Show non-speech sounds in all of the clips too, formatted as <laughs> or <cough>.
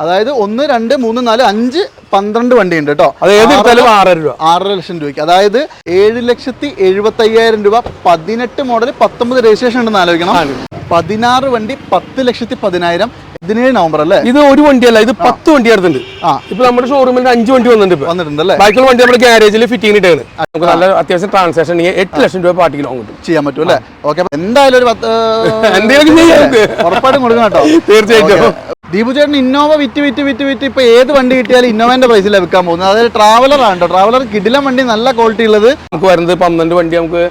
അതായത് ഒന്ന് രണ്ട് മൂന്ന് നാല് അഞ്ച് പന്ത്രണ്ട് വണ്ടി ഉണ്ട് കേട്ടോ ആറര രൂപ. ആറര ലക്ഷം രൂപയ്ക്ക്. അതായത് ഏഴ് ലക്ഷത്തി എഴുപത്തി അയ്യായിരം രൂപ. പതിനെട്ട് മോഡൽ പത്തൊമ്പത് രജിസ്ട്രേഷൻ ഉണ്ടെന്ന് ആലോചിക്കണം. പതിനാറ് വണ്ടി പത്ത് ലക്ഷത്തി പതിനായിരം. പതിനേഴ് നവംബർ അല്ലേ? ഇത് ഒരു വണ്ടിയല്ല ഇത് പത്ത് വണ്ടി എടുത്തിട്ടുണ്ട് ആ. ഇപ്പൊ നമ്മുടെ ഷോറൂമിൽ അഞ്ച് വണ്ടി വന്നിട്ടുണ്ട് വന്നിട്ടുണ്ടല്ലേ വന്നിട്ടുണ്ട് ബാക്കിയുള്ള വണ്ടി നമ്മുടെ ഗ്യാരേജിൽ ഫിറ്റിംഗ് ഇട്ടാണ് നമുക്ക് നല്ല അത്യാവശ്യം ട്രാൻസാക്ഷൻ ഉണ്ടെങ്കിൽ എട്ട് ലക്ഷം രൂപ പാർട്ടി ലോൺ കിട്ടും ചെയ്യാൻ പറ്റും അല്ലേ? ഓക്കെ എന്തായാലും ഒരു പത്ത് എന്തെങ്കിലും. ഉറപ്പായിട്ടും കൊടുക്കണം കേട്ടോ. <laughs> തീർച്ചയായിട്ടും. ദീപു ചേട്ടൻ ഇന്നോവ വിറ്റ് വിറ്റ് വിറ്റ് വിറ്റ് ഇപ്പൊ ഏത് വണ്ടി കിട്ടിയാലും ഇന്നോവന്റെ പ്രൈസിലാണ് വിൽക്കാൻ പോകുന്നത്. അതായത് ട്രാവലർ ആണ് കേട്ടോ. ട്രാവലർ കിടിലം വണ്ടി നല്ല ക്വാളിറ്റി ഉള്ളത്. നമുക്ക് വരുന്നത് പന്ത്രണ്ട് വണ്ടി നമുക്ക്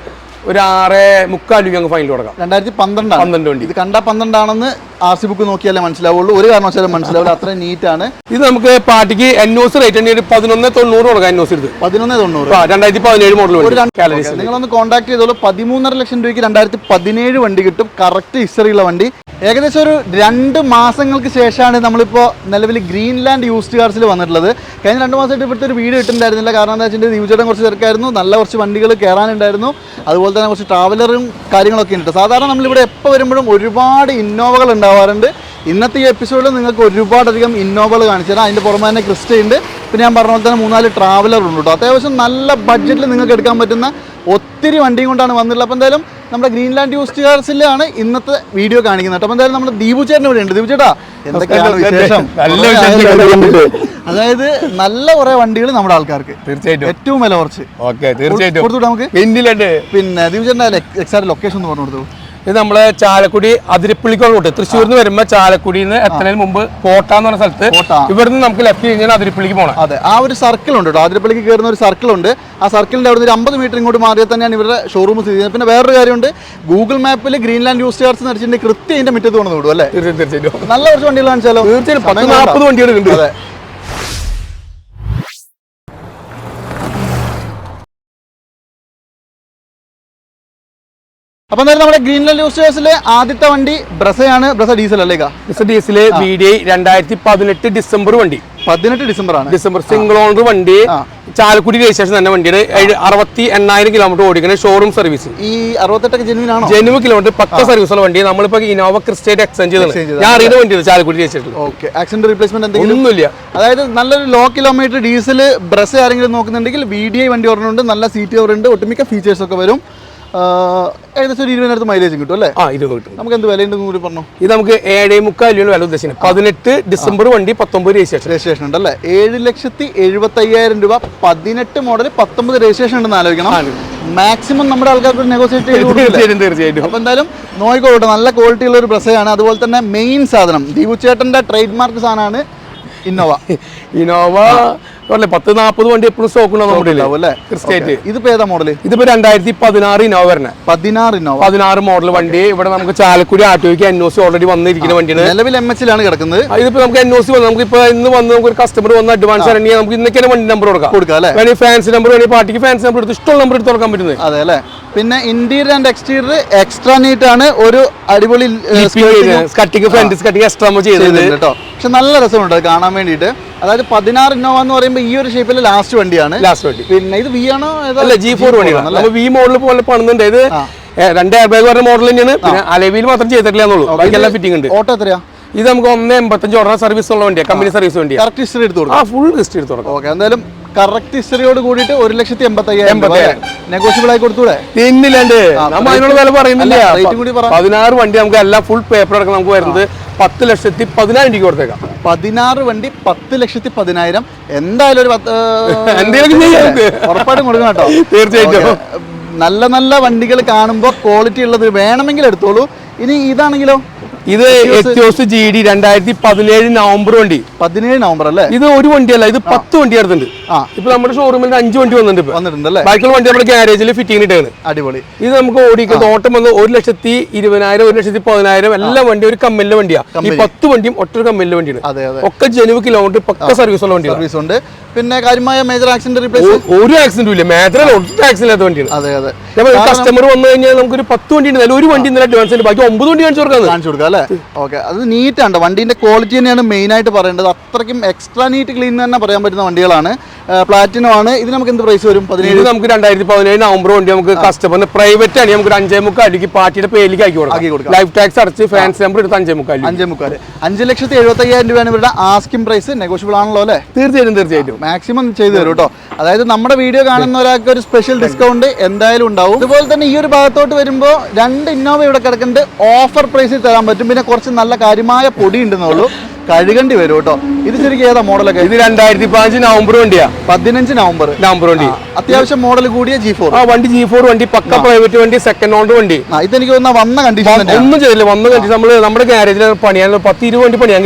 ഒരു ആറ് മുക്കാൽ രൂപ അങ്ങ് ഫൈനൽ കൊടുക്കാം. രണ്ടായിരത്തി പന്ത്രണ്ട് പന്ത്രണ്ട് വണ്ടി. ഇത് കണ്ട പന്ത്രണ്ടാണെന്ന് ആർ സി ബുക്ക് നോക്കിയാലേ മനസ്സിലാവുള്ളൂ. ഒരു കാരണവശാലും മനസ്സിലാവില്ല. അത്ര നീറ്റ് ആണ് ഇത് നമുക്ക് പാർട്ടിക്ക് എൻ റേറ്റ് ഒരു പതിനൊന്ന് തൊണ്ണൂറ് കൊടുക്കാം എൻ ഇത്. പതിനൊന്ന് തൊണ്ണൂറ്. രണ്ടായിരത്തി പതിനേഴ് മോഡൽ കാലറീസ്. നിങ്ങളൊന്ന് കോൺടാക്ട് ചെയ്തോളൂ. പതിമൂന്നര ലക്ഷം രൂപയ്ക്ക് രണ്ടായിരത്തി പതിനേഴ് വണ്ടി കിട്ടും. കറക്റ്റ് ഹിസ്റ്ററിയുള്ള വണ്ടി. ഏകദേശം ഒരു രണ്ട് മാസങ്ങൾക്ക് ശേഷമാണ് നമ്മളിപ്പോൾ നിലവിൽ ഗ്രീൻലാൻഡ് യൂസ്ഡ് കാർസിൽ വന്നിട്ടുള്ളത്. കഴിഞ്ഞ രണ്ട് മാസമായിട്ട് ഇവിടുത്തെ ഒരു വീട് കിട്ടുന്നുണ്ടായിരുന്നില്ല. കാരണം എന്താ വെച്ചിട്ടുണ്ടെങ്കിൽ ദീപചേട്ടൻ കുറച്ച് തിരക്കായിരുന്നു. നല്ല കുറച്ച് വണ്ടികൾ കയറാനുണ്ടായിരുന്നു. അതുപോലെ തന്നെ കുറച്ച് ട്രാവലറും കാര്യങ്ങളൊക്കെ ഉണ്ട്. സാധാരണ നമ്മളിവിടെ എപ്പോൾ വരുമ്പോഴും ഒരുപാട് ഇന്നോവകൾ ഉണ്ടാവാറുണ്ട്. ഇന്നത്തെ ഈ എപ്പിസോഡിൽ നിങ്ങൾക്ക് ഒരുപാടധികം ഇന്നോവകൾ കാണിച്ചു തരാം. അതിന്റെ പുറമെ തന്നെ ക്രിസ്റ്റ ഉണ്ട് പിന്നെ ഞാൻ പറഞ്ഞ പോലെ തന്നെ മൂന്നാൽ ട്രാവലർ ഉണ്ട് കേട്ടോ അത്യാവശ്യം നല്ല ബഡ്ജറ്റിൽ നിങ്ങൾക്ക് എടുക്കാൻ പറ്റുന്ന ഒത്തിരി വണ്ടിയും കൊണ്ടാണ് വന്നിട്ടുള്ളത്. അപ്പോൾ എന്തായാലും നമ്മുടെ ഗ്രീൻലാൻഡ് യൂസ്റ്റ് കാർസിലാണ് ഇന്നത്തെ വീഡിയോ കാണിക്കുന്നത്. അപ്പോൾ എന്തായാലും നമ്മുടെ ദീപു ചേട്ടൻ ഇവിടെ ഉണ്ട് ദീപു ചേട്ടാ എന്തൊക്കെയാണ് വിശേഷം. അതായത് നല്ല കുറെ വണ്ടികൾ നമ്മുടെ ആൾക്കാർക്ക്. തീർച്ചയായിട്ടും. ഏറ്റവും വില കുറച്ച്. ഓക്കെ തീർച്ചയായിട്ടും. നമുക്ക്. പിന്നെ ദീപു ചേട്ടന്റെ എക്സാക്ട് ലൊക്കേഷൻ ഒന്ന് പറഞ്ഞു കൊടുത്തു? ഇത് നമ്മളെ ചാലക്കുടി അതിരപ്പള്ളിക്കോട് റൂട്ട്. തൃശ്ശൂരിൽ നിന്ന് വരുമ്പോ ചാലക്കുടിയിൽ നിന്ന് എത്തുന്നതിന് മുമ്പ് കോട്ട എന്ന് പറഞ്ഞ സ്ഥലത്ത്. ഇവിടുന്ന് നമുക്ക് ലെഫ്റ്റ് കഴിഞ്ഞാൽ അതിരപ്പള്ളിക്ക് പോകണം അതെ. ആ ഒരു സർക്കിൾ ഉണ്ട് കേട്ടോ ആതിരപ്പള്ളിക്ക് കയറുന്ന ഒരു സർക്കിൾ ഉണ്ട്. ആ സർക്കിളിന്റെ അവിടെ ഒരു അമ്പത് മീറ്റർ ഇങ്ങോട്ട് മാറിയാൽ തന്നെയാണ് ഇവരുടെ ഷോറൂം സ്ഥിതി ചെയ്യുന്നത്. പിന്നെ വേറൊരു കാര്യമുണ്ട്. ഗൂഗിൾ മാപ്പിൽ ഗ്രീൻലാൻഡ് യൂസ് ചാർജ് നടിച്ചിട്ടുണ്ടെങ്കിൽ കൃത്യം ഇതിന്റെ മുറ്റത്ത് കൊണ്ടു വിടും അല്ലേ? തീർച്ചയായും തീർച്ചയായിട്ടും നല്ല കുറച്ച് വണ്ടികൾ കാണിച്ചാലോ? തീർച്ചയായിട്ടും പത്ത് വണ്ടികൾ ഉണ്ട്. നാൽപ്പത് വണ്ടികളുണ്ട് അതെ. അപ്പൊ എന്തായാലും നമ്മുടെ ഗ്രീൻലാൻഡ് ലൈൻ ചാർജിലെ ആദ്യത്തെ വണ്ടി ബ്രസയാണ്. ബ്രസ ഡീസൽ അല്ലേ ബ്രസ ഡീസിൽ ബി ഡി രണ്ടായിരത്തി പതിനെട്ട് ഡിസംബർ വണ്ടി. പതിനെട്ട് ഡിസംബർ ആണ് ഡിസംബർ സിംഗിൾ ഓണർ വണ്ടി. ചാലക്കുടി രജിസ്ട്രേഷൻ തന്നെ വണ്ടിയാണ്. ഏഴ്- അറുപത്തി എണ്ണായിരം കിലോമീറ്റർ ഓടിക്കുന്ന ഷോറൂം സർവീസ് ഈ അറുപത്തെട്ടൊക്കെ ജെനുവിൻ ആണോ? ജനുവ കിലോമീറ്റർ പക്ക സർവീസ് ഉള്ള വണ്ടി. നമ്മളിപ്പോ ഇനോവ ക്രിസ്റ്റേറ്റ് എക്സ്ചേഞ്ച് ചെയ്തത്. ഞാൻ അറിയുന്ന വണ്ടിയാണ് Chalakudy registration okay accident replacement എന്തെങ്കിലും? ഒന്നുമില്ല. അതായത് നല്ലൊരു ലോ കിലോമീറ്റർ ഡീസൽ ബ്രസ് ആരെങ്കിലും നോക്കുന്നുണ്ടെങ്കിൽ വി ഡി ഐ വണ്ടി ഓർമ്മയുണ്ട്. നല്ല സീറ്റ് ഓർമ്മയുണ്ട് ഉണ്ട്. ഒട്ടുമിക്ക ഫീച്ചേഴ്സ് ഒക്കെ വരും. ഏകദേശം ഒരു ഇരുപതിനടുത്ത് മൈലേജും കിട്ടും അല്ലേ? ആ ഇരുപത് കിട്ടും. നമുക്ക് എന്ത് വിലയുണ്ടെന്ന് കൂടി പറഞ്ഞു? ഇത് നമുക്ക് ഏഴേ മുക്കാൽ രൂപ വില ഉദ്ദേശിക്കുന്നത്. പതിനെട്ട് ഡിസംബർ വണ്ടി പത്തൊമ്പത് രജിസ്ട്രേഷൻ. രജിസ്ട്രേഷൻ ഉണ്ട് അല്ലേ? ഏഴ് ലക്ഷത്തി എഴുപത്തി അയ്യായിരം രൂപ. പതിനെട്ട് മോഡൽ പത്തൊമ്പത് രജിസ്ട്രേഷൻ ഉണ്ടെന്ന് ആലോചിക്കണം. മാക്സിമം നമ്മുടെ ആൾക്കാർക്ക് നെഗോസിയേറ്റ് ചെയ്ത്? തീർച്ചയായിട്ടും അപ്പോൾ അപ്പൊ എന്തായാലും നോയിക്കോട്ടെ നല്ല ക്വാളിറ്റി ഉള്ള ഒരു ബ്രസയാണ് അതുപോലെ തന്നെ മെയിൻ സാധനം ദീപു ചേട്ടന്റെ ട്രേഡ് മാർക്ക് സാധനമാണ് ഇന്നോവ ഇനോവ <laughs> പറഞ്ഞില്ലേ പത്ത് നാൽപ്പത് വണ്ടി എപ്പോഴും സ്റ്റോക്ക് അല്ലേ? ക്രിസ്റ്റേറ്റ് ഇതിപ്പോ ഏതാ മോഡൽ ഇതിപ്പോ രണ്ടായിരത്തി പതിനാറ് ഇനോവ വരണേ. പതിനാറ് ഇന്നോവ പതിനാറ് മോഡൽ വണ്ടി. ഇവിടെ നമുക്ക് ചാലക്കുടി ആട്ടോയ്ക്ക് എൻ ഒ സി ഓൾറെഡി വന്നിരിക്കുന്ന വണ്ടിയാണ്. നിലവിൽ എം എച്ചിലാണ് കിടക്കുന്നത്. ഇതിപ്പോ നമുക്ക് എൻ ഒ സി വന്നു നമുക്ക് ഇപ്പൊ ഇന്ന് വന്ന് നമുക്ക് ഒരു കസ്റ്റമർ വന്ന് അഡ്വാൻസ് ആണെങ്കിൽ നമുക്ക് ഇന്നൊക്കെ വണ്ടി നമ്പർ കൊടുക്കാം. കൊടുക്കാം അല്ലേ? വേണമെങ്കിൽ ഫാൻസി നമ്പർ വേണമെങ്കിൽ പാർട്ടിക്ക് ഫാൻസ് നമ്പർ എടുത്ത് ഇഷ്ടമുള്ള നമ്പർ എടുത്ത് തുറക്കാൻ പറ്റുന്നത്. അതെ അല്ലേ? പിന്നെ interior and exterior extra neat ആണ് ഒരു അടിപൊളി കട്ടിങ് ഫ്രണ്ട് കട്ടിങ് എക്സ്ട്രാ ചെയ്തത്. കേട്ടോ പക്ഷെ നല്ല രസമുണ്ട് കാണാൻ വേണ്ടിയിട്ട്. അതായത് പതിനാറ് ഇന്നോവ എന്ന് പറയുമ്പോൾ ഈ ഒരു ഷേപ്പിൽ ലാസ്റ്റ് വണ്ടിയാണ്. ലാസ്റ്റ് വണ്ടി. പിന്നെ ഇത് വി ആണോ? അല്ല ജി ഫോർ വണ്ടിയാണ്. വി മോഡൽ പോലെ പണിതുണ്ട്. ഇത് രണ്ട് എയർ ബാഗ് പറഞ്ഞ മോഡൽ തന്നെയാണ്. പിന്നെ അലവിയിൽ മാത്രം ചെയ്തിട്ടില്ല എന്നുള്ളൂ. ബാക്കി എല്ലാം ഫിറ്റിംഗ് ഉണ്ട്. ഓട്ടോ എത്രയാ? ഇത് നമുക്ക് ഒന്ന് എൺപത്തഞ്ച് ഓർഡർ സർവീസ് ഉള്ള വണ്ടിയാണ് കമ്പനി സർവീസ് വണ്ടിയാണ് കറക്റ്റ് ഹിസ്റ്ററി എടുത്ത് കൊടുക്കും. ആ ഫുൾ ഹിസ്റ്ററി എടുത്ത് തുറക്കാം ഓക്കെ എന്തായാലും കറക്റ്റ് ഹിസ്റ്ററിയോട് കൂടിയിട്ട് ഒരു ലക്ഷത്തി എൺപത്തയ്യായിരം. നെഗോഷ്യബിൾ ആയി കൊടുത്തൂടെ? പിന്നില്ലാണ്ട് നമ്മൾ അതിനോട് വില പറയുന്നില്ല. പതിനാറ് വണ്ടി നമുക്ക് എല്ലാം ഫുൾ പേപ്പർ അടക്കം നമുക്ക് വരുന്നത് പത്ത് ലക്ഷത്തി പതിനായിരം രൂപ കൊടുത്തേക്കാം. പതിനാറ് വണ്ടി പത്ത് ലക്ഷത്തി പതിനായിരം. എന്തായാലും ഒരു പത്ത്. ഉറപ്പായിട്ടും കൊടുക്കണം കേട്ടോ. തീർച്ചയായിട്ടും. നല്ല നല്ല വണ്ടികൾ കാണുമ്പോൾ ക്വാളിറ്റി ഉള്ളത് വേണമെങ്കിൽ എടുത്തോളൂ. ഇനി ഇതാണെങ്കിലോ? ഇത് എത്തിയോസ് ജി ഡി രണ്ടായിരത്തി പതിനേഴ് നവംബർ വണ്ടി. പതിനേഴ് നവംബർ അല്ലേ? ഇത് ഒരു വണ്ടിയല്ല ഇത് പത്ത് വണ്ടി എടുത്തിട്ടുണ്ട്. ഇപ്പൊ നമ്മുടെ ഷോറൂമിൽ അഞ്ച് വണ്ടി വന്നിട്ടുണ്ട് വന്നിട്ടുണ്ടല്ലേ? ബാക്കിയുള്ള വണ്ടി നമ്മുടെ ഗ്യാരേജിൽ ഫിറ്റിംഗ് ഇട്ടാണ് അടിപൊളി. ഇത് നമുക്ക് ഓടിക്കുന്നത് ഓട്ടം വന്ന് ഒരു ലക്ഷത്തി ഇരുപതിനായിരം ഒരു ലക്ഷത്തി പതിനായിരം എല്ലാ വണ്ടി ഒരു കമ്മലിന്റെ വണ്ടിയാണ് ഈ പത്ത് വണ്ടിയും ഒറ്റ കമ്മലിന്റെ വണ്ടിയാണ്. അതെ അതെ. ഒക്കെ ജനുവ് കിലോമീറ്റർ പക്ക സർവീസ് ഉള്ള വണ്ടിയാണ് സർവീസ് ഉണ്ട്. പിന്നെ കാര്യമായ മേജർ ആക്സിഡന്റ് റിപ്ലേസ് ഒരു ആക്സിഡന്റും ഇല്ല. മേജർ ആക്സിഡന്റ് ഇല്ലാത്ത വണ്ടിയാണ്. അതെ അതെ. കസ്റ്റമർ വന്നു കഴിഞ്ഞാൽ നമുക്ക് ഒരു പത്ത് വണ്ടി ഉണ്ടല്ലോ ഒരു വണ്ടി ഇന്നലെ അഡ്വാൻസ് ബാക്കി ഒമ്പത് വണ്ടി കാണിച്ചു കൊടുക്കുന്നത് കാണിച്ചു കൊടുക്കാം അല്ലേ? ഓക്കെ. അത് നീറ്റ് ആണ് വണ്ടീന്റെ ക്വാളിറ്റി തന്നെയാണ് മെയിൻ ആയിട്ട് പറയേണ്ടത്. അത്രയ്ക്കും എക്സ്ട്രാ നീറ്റ് ക്ലീൻ തന്നെ പറയാൻ പറ്റുന്ന വണ്ടികളാണ്. പ്ലാറ്റിനം ആണ്. ഇത് നമുക്ക് എന്ത് പ്രൈസ് വരും? പതിനേഴ് നമുക്ക് രണ്ടായിരത്തി പതിനേഴ് നവംബർ വണ്ടി നമുക്ക് കസ്റ്റമറിന് പ്രൈവറ്റ് ആണ്. നമുക്ക് അഞ്ചേ അഞ്ചേ മുക്കാലിക്ക് പാർട്ടിയുടെ പേരിലേക്ക് ആക്കി കൊടുക്കാം. കൊടുക്കാം. ലൈഫ് ടാക്സ് അടച്ച് ഫാൻസ് നമ്പർ എടുത്ത് അഞ്ചേ മുക്കാലി അഞ്ചേ മുക്കാൽ. അഞ്ച് ലക്ഷത്തി എഴുപത്തി അയ്യായിരം രൂപയാണ് ഇവരുടെ ആസ്കിംഗ് പ്രൈസ് നെഗോഷ്യബിൾ ആണല്ലോ അല്ലേ? തീർച്ചയായിട്ടും തീർച്ചയായിട്ടും. മാക്സിമം ചെയ്തു തരും കേട്ടോ അതായത് നമ്മുടെ വീഡിയോ കാണുന്ന ഒരാൾക്ക് ഒരു സ്പെഷ്യൽ ഡിസ്കൗണ്ട് എന്തായാലും ഉണ്ടാവും. അതുപോലെ തന്നെ ഈ ഒരു ഭാഗത്തോട്ട് വരുമ്പോൾ രണ്ട് ഇന്നോവ ഇവിടെ കിടക്കുന്നുണ്ട്. ഓഫർ പ്രൈസിൽ തരാൻ പറ്റും. പിന്നെ കുറച്ച് നല്ല കാര്യമായ പൊടി ഉണ്ടെന്നുള്ളൂ കഴുകേണ്ടി വരും കേട്ടോ. ഇത് ശരിക്കും ഏതാ മോഡലൊക്കെ ഇത് രണ്ടായിരത്തി പതിനഞ്ച് നവംബർ വണ്ടിയാ. പതിനഞ്ച് നവംബർ. നവംബർ വണ്ടി. അത്യാവശ്യം മോഡൽ കൂടിയ ജി ഫോർ ആ വണ്ടി ജി ഫോർ വണ്ടി പക്ക പ്രൈവറ്റ് വണ്ടി സെക്കൻഡ് ഹോണ്ട് വണ്ടി. ഇതെനിക്ക് തോന്നുന്ന വന്ന കണ്ടീഷൻ ഒന്നും ചെയ്തില്ല വന്ന കണ്ടീഷൻ നമ്മൾ നമ്മുടെ ഗ്യാരേജിൽ പണിയാൻ പത്ത് ഇരുപത് വണ്ടി പണിയാൻ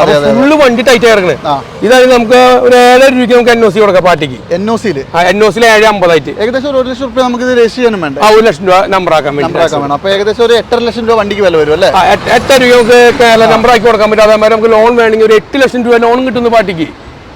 അതെ, ഫുള്ള് വണ്ടി ടൈറ്റ് ആയിറങ്ങണേ ഇതായിരുന്നു ഇതായത് നമുക്ക് ഒരു ഏഴായിരം രൂപയ്ക്ക് നമുക്ക് എൻ ഒ സി കൊടുക്കാം പാർട്ടിക്ക്. എൻ ഒ സിയിൽ എൻ ഒ സിയിൽ ഏഴ് അമ്പതായിട്ട് ഏകദേശം ഒരു ലക്ഷം റുപ്യ നമുക്ക് ഇത് രജിസ്റ്റർ ചെയ്യാനും വേണ്ട? ആ ഒരു ലക്ഷം രൂപ നമ്പർ ആക്കാൻ വേണ്ടി അപ്പൊ ഏകദേശം ഒരു എട്ടര ലക്ഷം രൂപ വണ്ടിക്ക് വില വരും അല്ലേ? ആ, എട്ട് എട്ട് രൂപ നമുക്ക് നമ്പർ ആക്കി കൊടുക്കാൻ പറ്റും. അതേമാതിരി നമുക്ക് ലോൺ വേണമെങ്കിൽ ഒരു എട്ട് ലക്ഷം രൂപ ലോൺ കിട്ടുന്ന പാർട്ടിക്ക്.